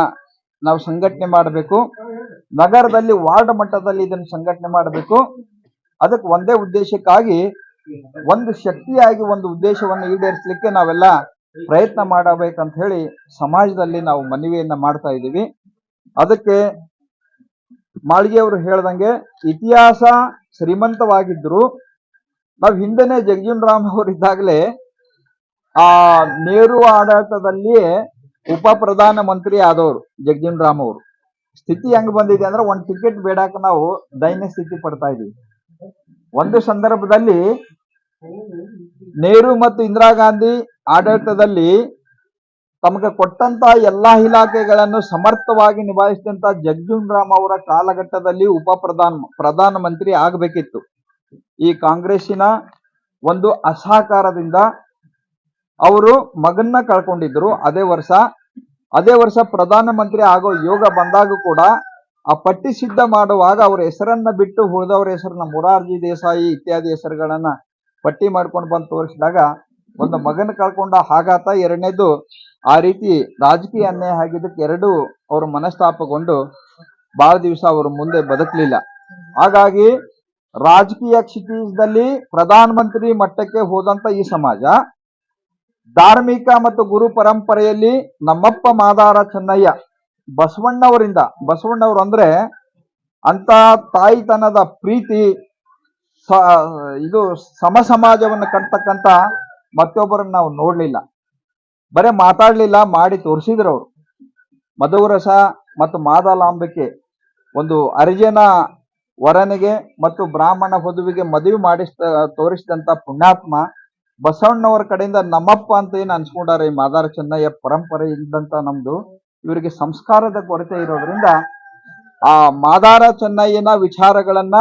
ನಾವು ಸಂಘಟನೆ ಮಾಡಬೇಕು. ನಗರದಲ್ಲಿ ವಾರ್ಡ್ ಮಟ್ಟದಲ್ಲಿ ಇದನ್ನು ಸಂಘಟನೆ ಮಾಡಬೇಕು. ಅದಕ್ಕೆ ಒಂದೇ ಉದ್ದೇಶಕ್ಕಾಗಿ ಒಂದು ಶಕ್ತಿಯಾಗಿ ಒಂದು ಉದ್ದೇಶವನ್ನು ಈಡೇರಿಸಲಿಕ್ಕೆ ನಾವೆಲ್ಲ ಪ್ರಯತ್ನ ಮಾಡಬೇಕಂತ ಹೇಳಿ ಸಮಾಜದಲ್ಲಿ ನಾವು ಮನವಿಯನ್ನ ಮಾಡ್ತಾ ಇದ್ದೀವಿ. ಅದಕ್ಕೆ ಮಾಳಿಗೆಯವರು ಹೇಳ್ದಂಗೆ ಇತಿಹಾಸ ಶ್ರೀಮಂತವಾಗಿದ್ರು ನಾವು ಹಿಂದೆನೆ ಜಗಜೀವನ್ ರಾಮ್ ಅವರಿದ್ದಾಗಲೇ ಆ ನೆಹರು ಆಡಳಿತದಲ್ಲಿಯೇ ಉಪ ಪ್ರಧಾನ ಮಂತ್ರಿ ಆದವರು ಜಗಜೀವನ್ ರಾಮ್ ಅವರು. ಸ್ಥಿತಿ ಹೆಂಗ್ ಬಂದಿದೆ ಅಂದ್ರೆ ಒಂದ್ ಟಿಕೆಟ್ ಬೇಡಕ್ಕೆ ನಾವು ದೈನ್ಯ ಸ್ಥಿತಿ ಪಡ್ತಾ ಇದೀವಿ. ಒಂದು ಸಂದರ್ಭದಲ್ಲಿ ನೆಹರು ಮತ್ತು ಇಂದಿರಾ ಗಾಂಧಿ ಆಡಳಿತದಲ್ಲಿ ತಮಗೆ ಕೊಟ್ಟಂತ ಎಲ್ಲಾ ಇಲಾಖೆಗಳನ್ನು ಸಮರ್ಥವಾಗಿ ನಿಭಾಯಿಸಿದಂತ ಜಗಜೀವನ್ ರಾಮ್ ಅವರ ಕಾಲಘಟ್ಟದಲ್ಲಿ ಉಪ ಪ್ರಧಾನ ಪ್ರಧಾನ ಮಂತ್ರಿ ಆಗಬೇಕಿತ್ತು. ಈ ಕಾಂಗ್ರೆಸ್ಸಿನ ಒಂದು ಅಸಹಕಾರದಿಂದ ಅವರು ಮಗನ್ನ ಕಳ್ಕೊಂಡಿದ್ರು. ಅದೇ ವರ್ಷ ಅದೇ ವರ್ಷ ಪ್ರಧಾನ ಮಂತ್ರಿ ಆಗೋ ಯೋಗ ಬಂದಾಗ ಕೂಡ ಆ ಪಟ್ಟಿ ಸಿದ್ಧ ಮಾಡುವಾಗ ಅವರ ಹೆಸರನ್ನ ಬಿಟ್ಟು ಉಳಿದವರ ಹೆಸರನ್ನ ಮುರಾರ್ಜಿ ದೇಸಾಯಿ ಇತ್ಯಾದಿ ಹೆಸರುಗಳನ್ನ ಪಟ್ಟಿ ಮಾಡ್ಕೊಂಡು ಬಂದು ತೋರಿಸಿದಾಗ ಒಂದು ಮಗನ ಕಳ್ಕೊಂಡ ಆಘಾತ ಎರಡನೇದು ಆ ರೀತಿ ರಾಜಕೀಯ ಅನ್ಯಾಯ ಆಗಿದ್ದಕ್ಕೆ ಎರಡು ಅವರು ಮನಸ್ತಾಪಗೊಂಡು ಬಹಳ ದಿವಸ ಅವರು ಮುಂದೆ ಬದುಕಲಿಲ್ಲ. ಹಾಗಾಗಿ ರಾಜಕೀಯ ಕ್ಷಿತಿಜದಲ್ಲಿ ಪ್ರಧಾನ ಮಂತ್ರಿ ಮಟ್ಟಕ್ಕೆ ಹೋದಂತ ಈ ಸಮಾಜ ಧಾರ್ಮಿಕ ಮತ್ತು ಗುರು ಪರಂಪರೆಯಲ್ಲಿ ನಮ್ಮಪ್ಪ ಮಾದಾರ ಚೆನ್ನಯ್ಯ ಬಸವಣ್ಣವರಿಂದ, ಬಸವಣ್ಣವರು ಅಂದ್ರೆ ಅಂತ ತಾಯಿತನದ ಪ್ರೀತಿ ಇದು ಸಮ ಸಮಾಜವನ್ನು ಕಟ್ತಕ್ಕಂತ ಮತ್ತೊಬ್ಬರನ್ನ ನಾವು ನೋಡಲಿಲ್ಲ. ಬರೇ ಮಾತಾಡಲಿಲ್ಲ, ಮಾಡಿ ತೋರಿಸಿದ್ರು ಅವರು. ಮಧುರಸ ಮತ್ತು ಮಾದಲಾಂಬಿಕೆ ಒಂದು ಅರಿಜನ ವರನಿಗೆ ಮತ್ತು ಬ್ರಾಹ್ಮಣ ವಧುವಿಗೆ ಮದುವೆ ಮಾಡಿಸ್ತ, ತೋರಿಸಿದಂತ ಪುಣ್ಯಾತ್ಮ ಬಸವಣ್ಣವರ ಕಡೆಯಿಂದ ನಮ್ಮಪ್ಪ ಅಂತ ಏನು ಅನ್ಸ್ಕೊಂಡಾರೆ ಈ ಮಾದಾರ ಚೆನ್ನಯ್ಯ ಪರಂಪರೆ ಇದ್ದಂತ ನಮ್ದು, ಇವರಿಗೆ ಸಂಸ್ಕಾರದ ಕೊರತೆ ಇರೋದ್ರಿಂದ ಆ ಮಾದಾರ ಚೆನ್ನಯ್ಯನ ವಿಚಾರಗಳನ್ನ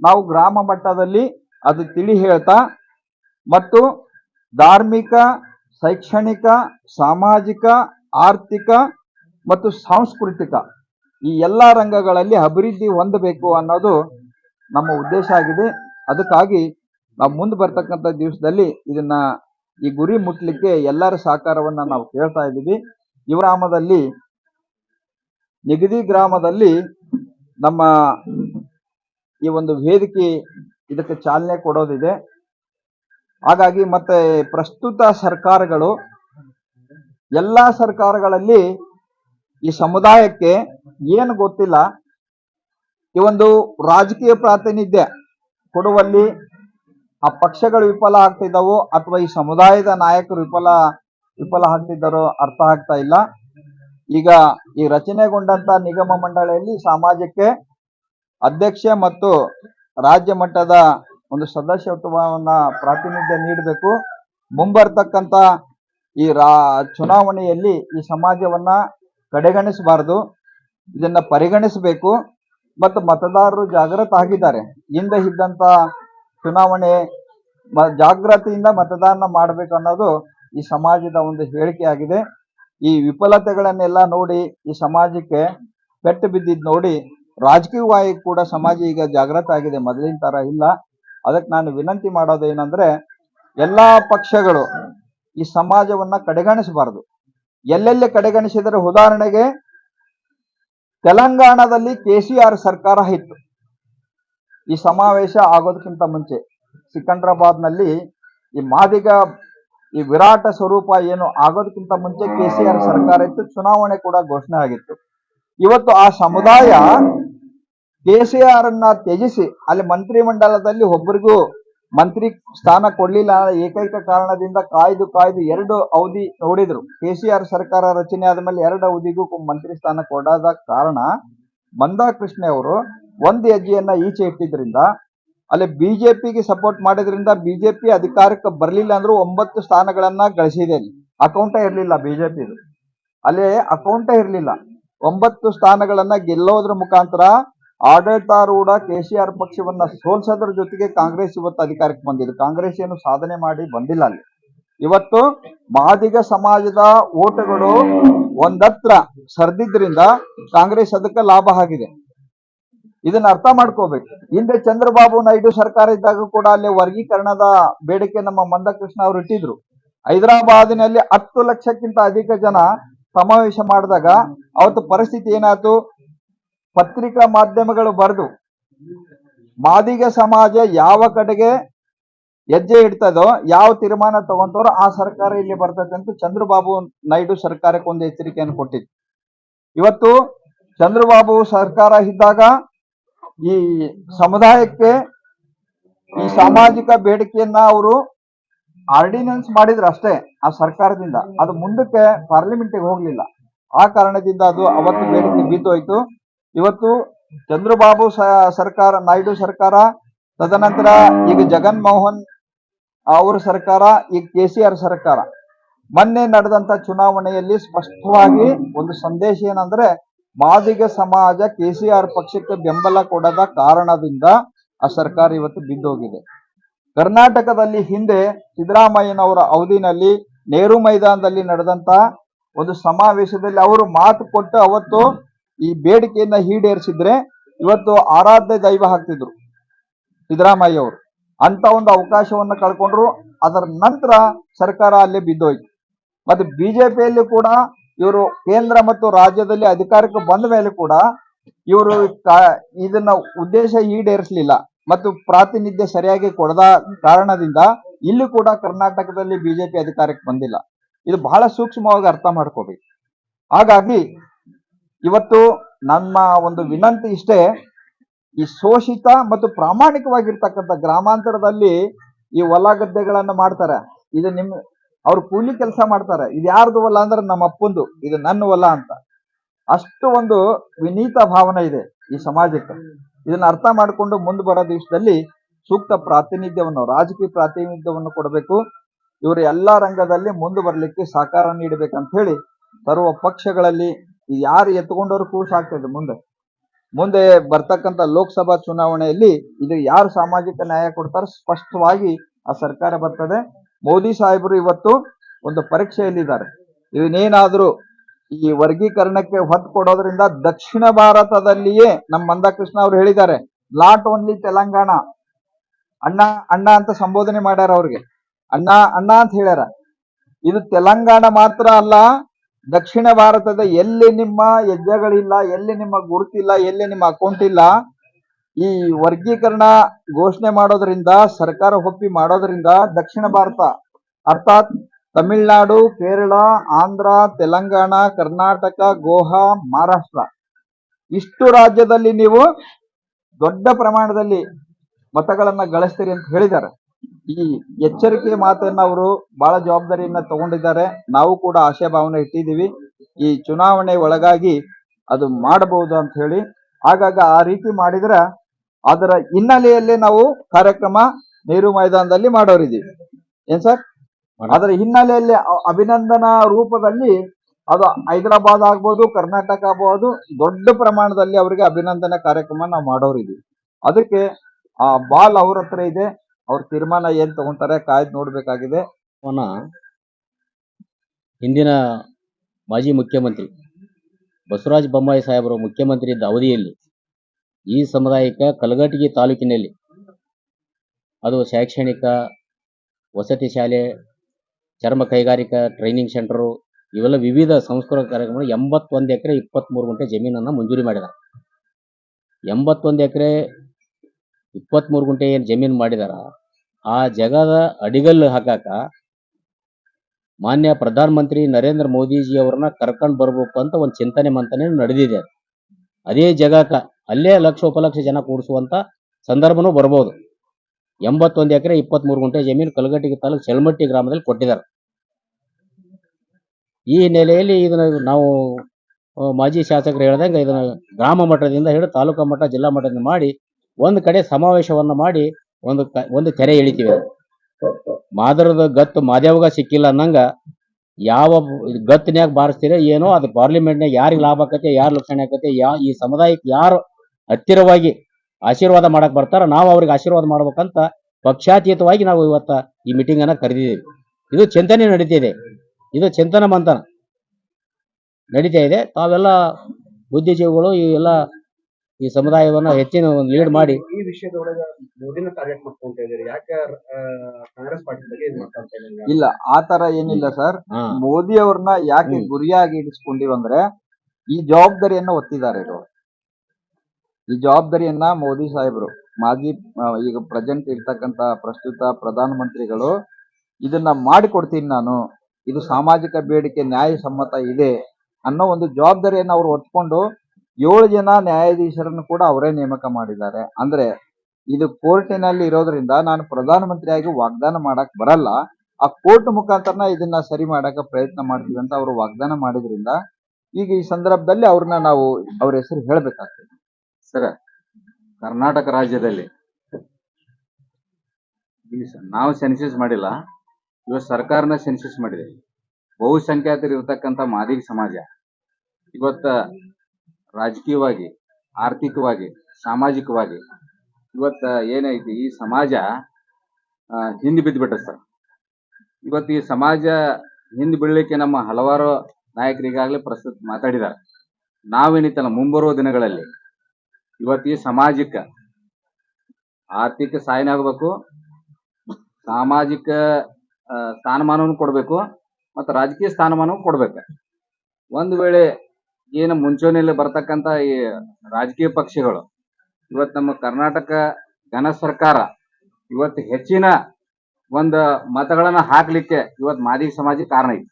ನಾವು ಗ್ರಾಮ ಮಟ್ಟದಲ್ಲಿ ಅದು ತಿಳಿ ಹೇಳ್ತಾ ಮತ್ತು ಧಾರ್ಮಿಕ, ಶೈಕ್ಷಣಿಕ, ಸಾಮಾಜಿಕ, ಆರ್ಥಿಕ ಮತ್ತು ಸಾಂಸ್ಕೃತಿಕ ಈ ಎಲ್ಲ ರಂಗಗಳಲ್ಲಿ ಅಭಿವೃದ್ಧಿ ಹೊಂದಬೇಕು ಅನ್ನೋದು ನಮ್ಮ ಉದ್ದೇಶ ಆಗಿದೆ. ಅದಕ್ಕಾಗಿ ನಾವು ಮುಂದೆ ಬರ್ತಕ್ಕಂಥ ದಿವಸದಲ್ಲಿ ಇದನ್ನ ಈ ಗುರಿ ಮುಟ್ಲಿಕ್ಕೆ ಎಲ್ಲರ ಸಹಕಾರವನ್ನ ನಾವು ಕೇಳ್ತಾ ಇದ್ದೀವಿ. ಈ ನಿಗದಿ ಗ್ರಾಮದಲ್ಲಿ ನಮ್ಮ ಈ ಒಂದು ವೇದಿಕೆ ಇದಕ್ಕೆ ಚಾಲನೆ ಕೊಡೋದಿದೆ. ಹಾಗಾಗಿ ಮತ್ತೆ ಪ್ರಸ್ತುತ ಸರ್ಕಾರಗಳು, ಎಲ್ಲ ಸರ್ಕಾರಗಳಲ್ಲಿ ಈ ಸಮುದಾಯಕ್ಕೆ ಏನು ಗೊತ್ತಿಲ್ಲ, ಈ ಒಂದು ರಾಜಕೀಯ ಪ್ರಾತಿನಿಧ್ಯ ಕೊಡುವಲ್ಲಿ ಆ ಪಕ್ಷಗಳು ವಿಫಲ ಆಗ್ತಿದ್ದವು ಅಥವಾ ಈ ಸಮುದಾಯದ ನಾಯಕರು ವಿಫಲ ವಿಫಲ ಆಗ್ತಿದ್ದಾರೋ ಅರ್ಥ ಆಗ್ತಾ ಇಲ್ಲ. ಈಗ ಈ ರಚನೆಗೊಂಡಂತ ನಿಗಮ ಮಂಡಳಿಯಲ್ಲಿ ಸಮಾಜಕ್ಕೆ ಅಧ್ಯಕ್ಷ ಮತ್ತು ರಾಜ್ಯ ಮಟ್ಟದ ಒಂದು ಸದಸ್ಯತ್ವವನ್ನ ಪ್ರಾತಿನಿಧ್ಯ ನೀಡಬೇಕು. ಮುಂಬರ್ತಕ್ಕಂತ ಈ ರಾ, ಚುನಾವಣೆಯಲ್ಲಿ ಈ ಸಮಾಜವನ್ನ ಕಡೆಗಣಿಸಬಾರದು. ಇದನ್ನ ಪರಿಗಣಿಸಬೇಕು. ಮತ್ತು ಮತದಾರರು ಜಾಗೃತ ಆಗಿದ್ದಾರೆ. ಹಿಂದೆ ಇದ್ದಂತ ಚುನಾವಣೆ ಜಾಗೃತಿಯಿಂದ ಮತದಾನ ಮಾಡಬೇಕು ಅನ್ನೋದು ಈ ಸಮಾಜದ ಒಂದು ಹೇಳಿಕೆ ಆಗಿದೆ ಈ ವಿಫಲತೆಗಳನ್ನೆಲ್ಲ ನೋಡಿ, ಈ ಸಮಾಜಕ್ಕೆ ಪೆಟ್ಟು ಬಿದ್ದಿದ್ ನೋಡಿ ರಾಜಕೀಯವಾಗಿ ಕೂಡ ಸಮಾಜ ಈಗ ಜಾಗೃತ ಆಗಿದೆ. ಮೊದಲಿನ ತರ ಇಲ್ಲ. ಅದಕ್ಕೆ ನಾನು ವಿನಂತಿ ಮಾಡೋದು ಏನಂದ್ರೆ, ಎಲ್ಲಾ ಪಕ್ಷಗಳು ಈ ಸಮಾಜವನ್ನ ಕಡೆಗಣಿಸಬಾರದು. ಎಲ್ಲೆಲ್ಲಿ ಕಡೆಗಣಿಸಿದರೆ ಉದಾಹರಣೆಗೆ, ತೆಲಂಗಾಣದಲ್ಲಿ ಕೆಸಿಆರ್ ಸರ್ಕಾರ ಇತ್ತು. ಈ ಸಮಾವೇಶ ಆಗೋದಕ್ಕಿಂತ ಮುಂಚೆ ಸಿಕಂದ್ರಾಬಾದ್ನಲ್ಲಿ ಈ ಮಾದಿಗ, ಈ ವಿರಾಟ ಸ್ವರೂಪ ಏನು ಆಗೋದಕ್ಕಿಂತ ಮುಂಚೆ ಕೆಸಿಆರ್ ಸರ್ಕಾರ ಇತ್ತು, ಚುನಾವಣೆ ಕೂಡ ಘೋಷಣೆ ಆಗಿತ್ತು. ಇವತ್ತು ಆ ಸಮುದಾಯ ಕೆಸಿಆರ್ ಅನ್ನ ತ್ಯಜಿಸಿ, ಅಲ್ಲಿ ಮಂತ್ರಿಮಂಡಲದಲ್ಲಿ ಒಬ್ಬರಿಗೂ ಮಂತ್ರಿ ಸ್ಥಾನ ಕೊಡ್ಲಿಲ್ಲ, ಏಕೈಕ ಕಾರಣದಿಂದ ಕಾಯ್ದು ಕಾಯ್ದು ಎರಡು ಅವಧಿ ನೋಡಿದ್ರು. ಕೆ ಸಿ ಆರ್ ಸರ್ಕಾರ ರಚನೆ ಆದ್ಮೇಲೆ ಎರಡು ಅವಧಿಗೂ ಕು- ಮಂತ್ರಿ ಸ್ಥಾನ ಕೊಡದ ಕಾರಣ ಮಂದಾಕೃಷ್ಣ ಅವರು ಒಂದು ಹೆಜ್ಜೆಯನ್ನ ಈಚೆ ಇಟ್ಟಿದ್ರಿಂದ, ಅಲ್ಲಿ ಬಿಜೆಪಿಗೆ ಸಪೋರ್ಟ್ ಮಾಡಿದ್ರಿಂದ ಬಿಜೆಪಿ ಅಧಿಕಾರಕ್ಕೆ ಬರಲಿಲ್ಲ ಅಂದ್ರು ಒಂಬತ್ತು ಸ್ಥಾನಗಳನ್ನ ಗಳಿಸಿದೆ ಅಲ್ಲಿ. ಅಕೌಂಟೇ ಇರಲಿಲ್ಲ ಬಿಜೆಪಿ ಅಲ್ಲಿ ಅಕೌಂಟೇ ಇರಲಿಲ್ಲ. ಒಂಬತ್ತು ಸ್ಥಾನಗಳನ್ನ ಗೆಲ್ಲೋದ್ರ ಮುಖಾಂತರ ಆಡಳಿತಾರೂಢ ಕೆಸಿಆರ್ ಪಕ್ಷವನ್ನ ಸೋಲ್ಸೋದ್ರ ಜೊತೆಗೆ ಕಾಂಗ್ರೆಸ್ ಇವತ್ತು ಅಧಿಕಾರಕ್ಕೆ ಬಂದಿದೆ. ಕಾಂಗ್ರೆಸ್ ಏನು ಸಾಧನೆ ಮಾಡಿ ಬಂದಿಲ್ಲ ಅಲ್ಲಿ. ಇವತ್ತು ಮಾದಿಗ ಸಮಾಜದ ಓಟುಗಳು ಒಂದತ್ರ ಸರ್ದಿದ್ರಿಂದ ಕಾಂಗ್ರೆಸ್ ಅದಕ್ಕೆ ಲಾಭ ಆಗಿದೆ. ಇದನ್ನ ಅರ್ಥ ಮಾಡ್ಕೋಬೇಕು. ಹಿಂದೆ ಚಂದ್ರಬಾಬು ನಾಯ್ಡು ಸರ್ಕಾರ ಇದ್ದಾಗ ಕೂಡ ಅಲ್ಲಿ ವರ್ಗೀಕರಣದ ಬೇಡಿಕೆ ನಮ್ಮ ಮಂದಕೃಷ್ಣ ಅವರು ಇಟ್ಟಿದ್ರು. ಹೈದರಾಬಾದಿನಲ್ಲಿ ಹತ್ತು ಲಕ್ಷಕ್ಕಿಂತ ಅಧಿಕ ಜನ ಸಮಾವೇಶ ಮಾಡಿದಾಗ ಅವತ್ತು ಪರಿಸ್ಥಿತಿ ಏನಾಯ್ತು? ಪತ್ರಿಕಾ ಮಾಧ್ಯಮಗಳು ಬರೆದು, ಮಾದಿಗ ಸಮಾಜ ಯಾವ ಕಡೆಗೆ ಹೆಜ್ಜೆ ಇಡ್ತದೋ, ಯಾವ ತೀರ್ಮಾನ ತಗೊಂತಾರೋ ಆ ಸರ್ಕಾರ ಇಲ್ಲಿ ಬರ್ತದೆ ಅಂತ ಚಂದ್ರಬಾಬು ನಾಯ್ಡು ಸರ್ಕಾರಕ್ಕೆ ಒಂದು ಎಚ್ಚರಿಕೆಯನ್ನು ಕೊಟ್ಟಿತ್ತು ಇವತ್ತು ಚಂದ್ರಬಾಬು ಸರ್ಕಾರ ಇದ್ದಾಗ ಈ ಸಮುದಾಯಕ್ಕೆ ಈ ಸಾಮಾಜಿಕ ಬೇಡಿಕೆಯನ್ನ ಅವರು ಆರ್ಡಿನೆನ್ಸ್ ಮಾಡಿದ್ರು ಅಷ್ಟೇ ಆ ಸರ್ಕಾರದಿಂದ. ಅದು ಮುಂದಕ್ಕೆ ಪಾರ್ಲಿಮೆಂಟ್ಗೆ ಹೋಗ್ಲಿಲ್ಲ. ಆ ಕಾರಣದಿಂದ ಅದು ಅವತ್ತು ಬೇಡಿಕೆ ಬೀತೋಯ್ತು. ಇವತ್ತು ಚಂದ್ರಬಾಬು ಸರ್ಕಾರ ನಾಯ್ಡು ಸರ್ಕಾರ ತದನಂತರ ಈಗ ಜಗನ್ ಮೋಹನ್ ಅವರ ಸರ್ಕಾರ ಈಗ ಕೆ ಸಿ ಆರ್ ಸರ್ಕಾರ. ಮೊನ್ನೆ ನಡೆದಂತ ಚುನಾವಣೆಯಲ್ಲಿ ಸ್ಪಷ್ಟವಾಗಿ ಒಂದು ಸಂದೇಶ ಏನಂದ್ರೆ ಮಾದಿಗ ಸಮಾಜ ಕೆ ಸಿ ಆರ್ ಪಕ್ಷಕ್ಕೆ ಬೆಂಬಲ ಕೊಡದ ಕಾರಣದಿಂದ ಆ ಸರ್ಕಾರ ಇವತ್ತು ಬಿದ್ದೋಗಿದೆ. ಕರ್ನಾಟಕದಲ್ಲಿ ಹಿಂದೆ ಸಿದ್ದರಾಮಯ್ಯನವರ ಅವಧಿನಲ್ಲಿ ನೆಹರು ಮೈದಾನದಲ್ಲಿ ನಡೆದಂತ ಒಂದು ಸಮಾವೇಶದಲ್ಲಿ ಅವರು ಮಾತು ಕೊಟ್ಟು ಅವತ್ತು ಈ ಬೇಡಿಕೆಯನ್ನ ಈಡೇರಿಸಿದ್ರೆ ಇವತ್ತು ಆರಾಧ್ಯ ದೈವ ಹಾಕ್ತಿದ್ರು ಸಿದ್ದರಾಮಯ್ಯ ಅವರು ಅಂತ ಒಂದು ಅವಕಾಶವನ್ನ ಕಳ್ಕೊಂಡ್ರು. ಅದರ ನಂತರ ಸರ್ಕಾರ ಅಲ್ಲೇ ಬಿದ್ದೋಯ್ತು. ಮತ್ತೆ ಬಿಜೆಪಿಯಲ್ಲಿ ಕೂಡ ಇವರು ಕೇಂದ್ರ ಮತ್ತು ರಾಜ್ಯದಲ್ಲಿ ಅಧಿಕಾರಕ್ಕೆ ಬಂದ ಮೇಲೆ ಕೂಡ ಇವರು ಇದನ್ನ ಉದ್ದೇಶ ಈಡೇರಿಸಲಿಲ್ಲ ಮತ್ತು ಪ್ರಾತಿನಿಧ್ಯ ಸರಿಯಾಗಿ ಕೊಡದ ಕಾರಣದಿಂದ ಇಲ್ಲಿ ಕೂಡ ಕರ್ನಾಟಕದಲ್ಲಿ ಬಿಜೆಪಿ ಅಧಿಕಾರಕ್ಕೆ ಬಂದಿಲ್ಲ. ಇದು ಬಹಳ ಸೂಕ್ಷ್ಮವಾಗಿ ಅರ್ಥ ಮಾಡ್ಕೋಬೇಕು. ಹಾಗಾಗಿ ಇವತ್ತು ನಮ್ಮ ಒಂದು ವಿನಂತಿ ಇಷ್ಟೇ, ಈ ಶೋಷಿತ ಮತ್ತು ಪ್ರಾಮಾಣಿಕವಾಗಿರ್ತಕ್ಕಂಥ ಗ್ರಾಮಾಂತರದಲ್ಲಿ ಈ ಹೊಲ ಗದ್ದೆಗಳನ್ನು ಮಾಡ್ತಾರೆ. ಇದು ನಿಮ್ ಅವ್ರು ಕೂಲಿ ಕೆಲಸ ಮಾಡ್ತಾರೆ. ಇದು ಯಾರ್ದು ಹೊಲ ಅಂದ್ರೆ ನಮ್ಮ ಅಪ್ಪಂದು. ಇದು ನನ್ನ ಹೊಲ ಅಂತ. ಅಷ್ಟು ಒಂದು ವಿನೀತ ಭಾವನೆ ಇದೆ ಈ ಸಮಾಜಕ್ಕೆ. ಇದನ್ನ ಅರ್ಥ ಮಾಡಿಕೊಂಡು ಮುಂದೆ ಬರೋ ದಿವಸದಲ್ಲಿ ಸೂಕ್ತ ಪ್ರಾತಿನಿಧ್ಯವನ್ನು, ರಾಜಕೀಯ ಪ್ರಾತಿನಿಧ್ಯವನ್ನು ಕೊಡಬೇಕು. ಇವರು ಎಲ್ಲಾ ರಂಗದಲ್ಲಿ ಮುಂದೆ ಬರಲಿಕ್ಕೆ ಸಹಕಾರ ನೀಡಬೇಕಂತ ಹೇಳಿ ಸರ್ವ ಪಕ್ಷಗಳಲ್ಲಿ ಯಾರು ಎತ್ಕೊಂಡವ್ರು ಖುಷಿ ಆಗ್ತದೆ ಮುಂದೆ. ಮುಂದೆ ಬರ್ತಕ್ಕಂಥ ಲೋಕಸಭಾ ಚುನಾವಣೆಯಲ್ಲಿ ಇದು ಯಾರು ಸಾಮಾಜಿಕ ನ್ಯಾಯ ಕೊಡ್ತಾರೋ ಸ್ಪಷ್ಟವಾಗಿ ಆ ಸರ್ಕಾರ ಬರ್ತದೆ. ಮೋದಿ ಸಾಹೇಬರು ಇವತ್ತು ಒಂದು ಪರೀಕ್ಷೆಯಲ್ಲಿದ್ದಾರೆ. ಇವನೇನಾದರೂ ಈ ವರ್ಗೀಕರಣಕ್ಕೆ ಹೊತ್ತು ಕೊಡೋದ್ರಿಂದ ದಕ್ಷಿಣ ಭಾರತದಲ್ಲಿಯೇ ನಮ್ಮ ಮಂದಕೃಷ್ಣ ಅವರು ಹೇಳಿದ್ದಾರೆ ನಾಟ್ ಓನ್ಲಿ ತೆಲಂಗಾಣ. ಅಣ್ಣ ಅಣ್ಣ ಅಂತ ಸಂಬೋಧನೆ ಮಾಡ್ಯಾರ ಅವ್ರಿಗೆ. ಅಣ್ಣ ಅಣ್ಣ ಅಂತ ಹೇಳ್ಯಾರ. ಇದು ತೆಲಂಗಾಣ ಮಾತ್ರ ಅಲ್ಲ, ದಕ್ಷಿಣ ಭಾರತದ ಎಲ್ಲಿ ನಿಮ್ಮ ಹೆಜ್ಜೆಗಳಿಲ್ಲ ಎಲ್ಲಿ ನಿಮ್ಮ ಗುರುತಿಲ್ಲ, ಎಲ್ಲಿ ನಿಮ್ಮ ಅಕೌಂಟ್ ಇಲ್ಲ ಈ ವರ್ಗೀಕರಣ ಘೋಷಣೆ ಮಾಡೋದ್ರಿಂದ, ಸರ್ಕಾರ ಒಪ್ಪಿ ಮಾಡೋದ್ರಿಂದ ದಕ್ಷಿಣ ಭಾರತ, ಅರ್ಥಾತ್ ತಮಿಳುನಾಡು, ಕೇರಳ, ಆಂಧ್ರ, ತೆಲಂಗಾಣ, ಕರ್ನಾಟಕ, ಗೋವಾ, ಮಹಾರಾಷ್ಟ್ರ. ಇಷ್ಟು ರಾಜ್ಯದಲ್ಲಿ ನೀವು ದೊಡ್ಡ ಪ್ರಮಾಣದಲ್ಲಿ ಮತಗಳನ್ನ ಗಳಿಸ್ತೀರಿ ಅಂತ ಹೇಳಿದ್ದಾರೆ. ಈ ಎಚ್ಚರಿಕೆ ಮಾತನ್ನ ಅವರು ಬಹಳ ಜವಾಬ್ದಾರಿಯನ್ನ ತಗೊಂಡಿದ್ದಾರೆ. ನಾವು ಕೂಡ ಆಶಾಭಾವನೆ ಇಟ್ಟಿದ್ದೀವಿ. ಈ ಚುನಾವಣೆ ಒಳಗಾಗಿ ಅದು ಮಾಡಬಹುದು ಅಂತ ಹೇಳಿ. ಹಾಗಾಗಿ ಆ ರೀತಿ ಮಾಡಿದ್ರೆ ಅದರ ಹಿನ್ನೆಲೆಯಲ್ಲಿ ನಾವು ಕಾರ್ಯಕ್ರಮ ನೆಹರು ಮೈದಾನದಲ್ಲಿ ಮಾಡೋರಿದ್ದೀವಿ. ಏನ್ ಸರ್? ಅದರ ಹಿನ್ನೆಲೆಯಲ್ಲಿ ಅಭಿನಂದನಾ ರೂಪದಲ್ಲಿ ಅದು ಹೈದರಾಬಾದ್ ಆಗ್ಬೋದು ಕರ್ನಾಟಕ ಆಗ್ಬೋದು ದೊಡ್ಡ ಪ್ರಮಾಣದಲ್ಲಿ ಅವರಿಗೆ ಅಭಿನಂದನಾ ಕಾರ್ಯಕ್ರಮ ನಾವು ಮಾಡೋರಿದ್ದೀವಿ. ಅದಕ್ಕೆ ಆ ಬಾಲ್ ಅವ್ರ ಹತ್ರ ಇದೆ. ಅವ್ರ ತೀರ್ಮಾನ ಏನ್ ತಗೊಂತಾರೆ ಕಾಯ್ದು ನೋಡ್ಬೇಕಾಗಿದೆ. ಅವನ ಹಿಂದಿನ ಮಾಜಿ ಮುಖ್ಯಮಂತ್ರಿ ಬಸವರಾಜ ಬೊಮ್ಮಾಯಿ ಸಾಹೇಬರು ಮುಖ್ಯಮಂತ್ರಿ ಇದ್ದ ಅವಧಿಯಲ್ಲಿ ಈ ಸಮುದಾಯಕ್ಕೆ ಕಲಘಟಗಿ ತಾಲೂಕಿನಲ್ಲಿ ಅದು ಶೈಕ್ಷಣಿಕ ವಸತಿ ಶಾಲೆ, ಚರ್ಮ ಕೈಗಾರಿಕಾ ಟ್ರೈನಿಂಗ್ ಸೆಂಟರು ಇವೆಲ್ಲ ವಿವಿಧ ಸಂಸ್ಕೃತ ಕಾರ್ಯಕ್ರಮ ಎಂಬತ್ತೊಂದು ಎಕರೆ ಇಪ್ಪತ್ತ್ಮೂರು ಗುಂಟೆ ಜಮೀನನ್ನು ಮಂಜೂರಿ ಮಾಡಿದ ಎಂಬತ್ತೊಂದು ಎಕರೆ ಇಪ್ಪತ್ತ್ಮೂರು ಗುಂಟೆ ಏನು ಜಮೀನು ಮಾಡಿದಾರ, ಆ ಜಗದ ಅಡಿಗಲ್ಲು ಹಾಕಾಕ ಮಾನ್ಯ ಪ್ರಧಾನಮಂತ್ರಿ ನರೇಂದ್ರ ಮೋದಿಜಿ ಅವ್ರನ್ನ ಕರ್ಕೊಂಡು ಬರ್ಬೇಕು ಅಂತ ಒಂದು ಚಿಂತನೆ ಮಂತನೆ ನಡೆದಿದೆ. ಅದೇ ಜಗಕ್ಕ ಅಲ್ಲೇ ಲಕ್ಷ ಉಪಲಕ್ಷ ಜನ ಕೂಡಿಸುವಂತ ಸಂದರ್ಭನೂ ಬರ್ಬೋದು. ಎಂಬತ್ತೊಂದು ಎಕರೆ ಇಪ್ಪತ್ತ್ ಮೂರು ಗುಂಟೆ ಜಮೀನು ಕಲಗಟ್ಟಿಗೆ ತಾಲೂಕು ಚೆಲ್ಮಟ್ಟಿ ಗ್ರಾಮದಲ್ಲಿ ಕೊಟ್ಟಿದ್ದಾರೆ. ಈ ನೆಲೆಯಲ್ಲಿ ಇದನ್ನ ನಾವು ಮಾಜಿ ಶಾಸಕರು ಹೇಳ್ದಂಗೆ ಇದನ್ನ ಗ್ರಾಮ ಮಟ್ಟದಿಂದ ಹಿಡಿದು ತಾಲೂಕಾ ಮಟ್ಟ, ಜಿಲ್ಲಾ ಮಟ್ಟದಿಂದ ಮಾಡಿ ಒಂದು ಕಡೆ ಸಮಾವೇಶವನ್ನ ಮಾಡಿ ಒಂದು ಒಂದು ತೆರೆ ಎಳಿತೀವಿ ಮಾದರದ ಗತ್ತು ಮಾದೇವಗ ಸಿಕ್ಕಿಲ್ಲ ಅನ್ನಂಗ ಯಾವ ಗತ್ತಿನ್ಯಾಗ ಬಾರಿಸ್ತೀರ ಏನೋ ಅದು ಪಾರ್ಲಿಮೆಂಟ್ನಾಗ ಯಾರಿಗೆ ಲಾಭ ಆಕತೆ ಯಾರು ಲಕ್ಷಣ ಆಕತೆ ಯಾ, ಈ ಸಮುದಾಯಕ್ಕೆ ಯಾರು ಹತ್ತಿರವಾಗಿ ಆಶೀರ್ವಾದ ಮಾಡಕ್ ಬರ್ತಾರ ನಾವು ಅವ್ರಿಗೆ ಆಶೀರ್ವಾದ ಮಾಡ್ಬೇಕಂತ ಪಕ್ಷಾತೀತವಾಗಿ ನಾವು ಇವತ್ತ ಈ ಮೀಟಿಂಗ್ ಅನ್ನ ಕರೆದಿದ್ದೀವಿ. ಇದು ಚಿಂತನೆ ನಡೀತಿದೆ ಇದು. ಚಿಂತನ ಮಂಥನ ನಡೀತಾ ಇದೆ. ತಾವೆಲ್ಲ ಬುದ್ಧಿಜೀವಿಗಳು ಈ ಎಲ್ಲ ಈ ಸಮುದಾಯವನ್ನ ಹೆಚ್ಚಿನ ಒಂದು ಲೀಡ್ ಮಾಡಿ. ಈ ವಿಷಯದೊಳಗೆ ಮೋದಿನ ಟಾರ್ಗೆಟ್ ಮಾಡ್ಕೊಂತ ಇದ್ದೀರಿ. ಯಾಕೆ ಆ, ಕಾಂಗ್ರೆಸ್ ಪಾರ್ಟಿ ಬಗ್ಗೆ ಇದು ಮಾತಾಡ್ತಾ ಇದ್ದೀರಿ? ಇಲ್ಲ ಆ ತರ ಏನಿಲ್ಲ ಸರ್. ಮೋದಿ ಅವ್ರನ್ನ ಯಾಕೆ ಗುರಿಯಾಗಿ ಇಡಿಸ್ಕೊಂಡಿವಂದ್ರೆ ಈ ಜವಾಬ್ದಾರಿಯನ್ನ ಒತ್ತಿದ್ದಾರೆ ಇವರು. ಈ ಜವಾಬ್ದಾರಿಯನ್ನ ಮೋದಿ ಸಾಹೇಬರು, ಮಾಜಿ ಈಗ ಪ್ರೆಸೆಂಟ್ ಇರ್ತಕ್ಕಂತ ಪ್ರಸ್ತುತ ಪ್ರಧಾನಮಂತ್ರಿಗಳು ಇದನ್ನ ಮಾಡಿಕೊಡ್ತೀನಿ ನಾನು. ಇದು ಸಾಮಾಜಿಕ ಬೇಡಿಕೆ ನ್ಯಾಯಸಮ್ಮತ ಇದೆ ಅನ್ನೋ ಒಂದು ಜವಾಬ್ದಾರಿಯನ್ನ ಅವ್ರು ಹೊತ್ಕೊಂಡು ಏಳು ಜನ ನ್ಯಾಯಾಧೀಶರನ್ನು ಕೂಡ ಅವರೇ ನೇಮಕ ಮಾಡಿದ್ದಾರೆ. ಅಂದ್ರೆ ಇದು ಕೋರ್ಟಿನಲ್ಲಿ ಇರೋದ್ರಿಂದ ನಾನು ಪ್ರಧಾನಮಂತ್ರಿಯಾಗಿ ವಾಗ್ದಾನ ಮಾಡಕ್ ಬರಲ್ಲ. ಆ ಕೋರ್ಟ್ ಮುಖಾಂತರನ ಇದನ್ನ ಸರಿ ಮಾಡಕ ಪ್ರಯತ್ನ ಮಾಡ್ತೀವಿ ಅಂತ ಅವರು ವಾಗ್ದಾನ ಮಾಡಿದ್ರಿಂದ ಈಗ ಈ ಸಂದರ್ಭದಲ್ಲಿ ಅವ್ರನ್ನ ನಾವು ಅವ್ರ ಹೆಸರು ಹೇಳ್ಬೇಕಾಗ್ತದೆ. ಸರ್, ಕರ್ನಾಟಕ ರಾಜ್ಯದಲ್ಲಿ ಇಲ್ಲಿ ನಾವು ಸೆನ್ಸಸ್ ಮಾಡಿಲ್ಲ ಇವತ್ತು ಸರ್ಕಾರನ ಸೆನ್ಸಸ್ ಮಾಡಿದೆ. ಬಹುಸಂಖ್ಯಾತರು ಇರತಕ್ಕಂಥ ಮಾದಿಗ ಸಮಾಜ. ಇವತ್ತ ರಾಜಕೀಯವಾಗಿ, ಆರ್ಥಿಕವಾಗಿ, ಸಾಮಾಜಿಕವಾಗಿ ಇವತ್ತ ಏನೈತಿ, ಈ ಸಮಾಜ ಹಿಂದೆ ಬಿದ್ದು ಸರ್. ಇವತ್ತು ಈ ಸಮಾಜ ಹಿಂದೆ ಬೀಳಲಿಕ್ಕೆ ನಮ್ಮ ಹಲವಾರು ನಾಯಕರಿಗಾಗಲೇ ಪ್ರಸ್ತುತ ಮಾತಾಡಿದ್ದಾರೆ. ನಾವೇನಿತ್ತಲ್ಲ, ಮುಂಬರುವ ದಿನಗಳಲ್ಲಿ ಇವತ್ತು ಈ ಆರ್ಥಿಕ ಸಹಾಯನ ಆಗಬೇಕು, ಸಾಮಾಜಿಕ ಸ್ಥಾನಮಾನವನ್ನು ಕೊಡಬೇಕು ಮತ್ತು ರಾಜಕೀಯ ಸ್ಥಾನಮಾನವೂ ಕೊಡ್ಬೇಕು. ಒಂದು ವೇಳೆ ಏನು ಮುಂಚೂಣಿಯಲ್ಲಿ ಬರ್ತಕ್ಕಂಥ ಈ ರಾಜಕೀಯ ಪಕ್ಷಗಳು, ಇವತ್ತು ನಮ್ಮ ಕರ್ನಾಟಕ ಘನ ಸರ್ಕಾರ ಇವತ್ತು ಹೆಚ್ಚಿನ ಒಂದು ಮತಗಳನ್ನ ಹಾಕಲಿಕ್ಕೆ ಇವತ್ತು ಮಾದಿಗ ಸಮಾಜ ಕಾರಣ ಇದೆ.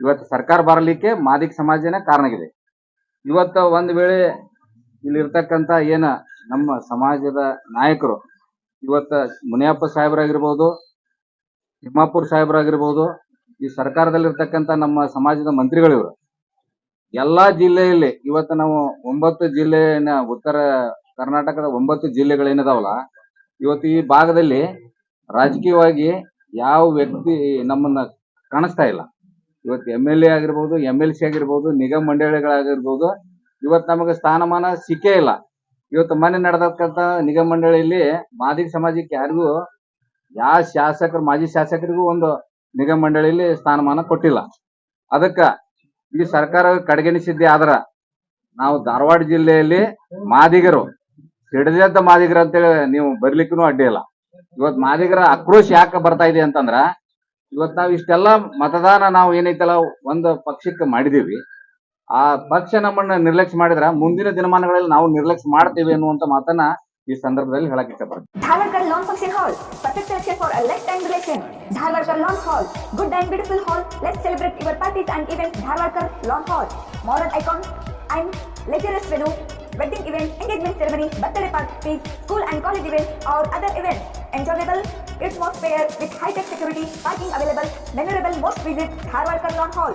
ಇವತ್ತು ಸರ್ಕಾರ ಬರಲಿಕ್ಕೆ ಮಾದಿಗ ಸಮಾಜನೇ ಕಾರಣ ಇದೆ ಇವತ್ತು ಒಂದು ವೇಳೆ ಇಲ್ಲಿರ್ತಕ್ಕಂಥ ಏನ ನಮ್ಮ ಸಮಾಜದ ನಾಯಕರು, ಇವತ್ತ ಮುನಿಯಪ್ಪ ಸಾಹೇಬರಾಗಿರ್ಬೋದು, ತಿಮ್ಮಾಪುರ್ ಸಾಹೇಬರಾಗಿರ್ಬೋದು, ಈ ಸರ್ಕಾರದಲ್ಲಿರ್ತಕ್ಕಂಥ ನಮ್ಮ ಸಮಾಜದ ಮಂತ್ರಿಗಳು ಎಲ್ಲಾ ಜಿಲ್ಲೆಯಲ್ಲಿ ಇವತ್ತು ನಾವು ಒಂಬತ್ತು ಜಿಲ್ಲೆನ, ಉತ್ತರ ಕರ್ನಾಟಕದ ಒಂಬತ್ತು ಜಿಲ್ಲೆಗಳೇನಿದಾವಲ್ಲ ಇವತ್ತು ಈ ಭಾಗದಲ್ಲಿ ರಾಜಕೀಯವಾಗಿ ಯಾವ ವ್ಯಕ್ತಿ ನಮ್ಮನ್ನ ಕಾಣಿಸ್ತಾ ಇಲ್ಲ. ಇವತ್ತು ಎಂ ಎಲ್ ಎ ಆಗಿರ್ಬೋದು, ಎಂ ಎಲ್ ಸಿ ಆಗಿರ್ಬೋದು, ನಿಗಮ ಮಂಡಳಿಗಳಾಗಿರ್ಬೋದು ಇವತ್ತು ನಮಗೆ ಸ್ಥಾನಮಾನ ಸಿಕ್ಕೇ ಇಲ್ಲ. ಇವತ್ತು ಮೊನ್ನೆ ನಡೆದಕ್ಕಂತ ನಿಗಮ ಮಂಡಳಿಯಲ್ಲಿ ಮಾದಿಗ ಸಮಾಜಕ್ಕೆ ಯಾರಿಗೂ ಯಾವ ಶಾಸಕರು, ಮಾಜಿ ಶಾಸಕರಿಗೂ ಒಂದು ನಿಗಮ ಮಂಡಳಿಯಲ್ಲಿ ಸ್ಥಾನಮಾನ ಕೊಟ್ಟಿಲ್ಲ. ಅದಕ್ಕ ಈ ಸರ್ಕಾರ ಕಡೆಗಣಿಸಿದ್ದೇ ಆದ್ರ ನಾವು ಧಾರವಾಡ ಜಿಲ್ಲೆಯಲ್ಲಿ ಮಾದಿಗರು ಸಿಡಿದೆದ್ದ ಮಾದಿಗರು ಅಂತೇಳಿ ನೀವು ಬರ್ಲಿಕ್ಕೂ ಅಡ್ಡಿ ಇಲ್ಲ. ಇವತ್ ಮಾದಿಗರ ಆಕ್ರೋಶ ಯಾಕೆ ಬರ್ತಾ ಇದೆ ಅಂತಂದ್ರ ಇವತ್ತು ನಾವ್ ಇಷ್ಟೆಲ್ಲ ಮತದಾನ ನಾವು ಏನೈತಲ್ಲ ಒಂದು ಪಕ್ಷಕ್ಕೆ ಮಾಡಿದೀವಿ. ಆ ಪಕ್ಷ ನಮ್ಮನ್ನ ನಿರ್ಲಕ್ಷ್ಯ ಮಾಡಿದ್ರ ಮುಂದಿನ ದಿನಮಾನಗಳಲ್ಲಿ ನಾವು ನಿರ್ಲಕ್ಷ್ಯ ಮಾಡ್ತೇವೆ ಅನ್ನುವಂತ ಮಾತನ್ನ ಈ ಸಂದರ್ಭದಲ್ಲಿ ಹೇಳಕ್ ಇಷ್ಟಪಡ್ತೀನಿ. Wedding events, engagement ceremony, birthday parties, school and college events or other events. Enjoyable atmosphere with high-tech security, parking available, memorable most visit Harwalkar Lawn Hall.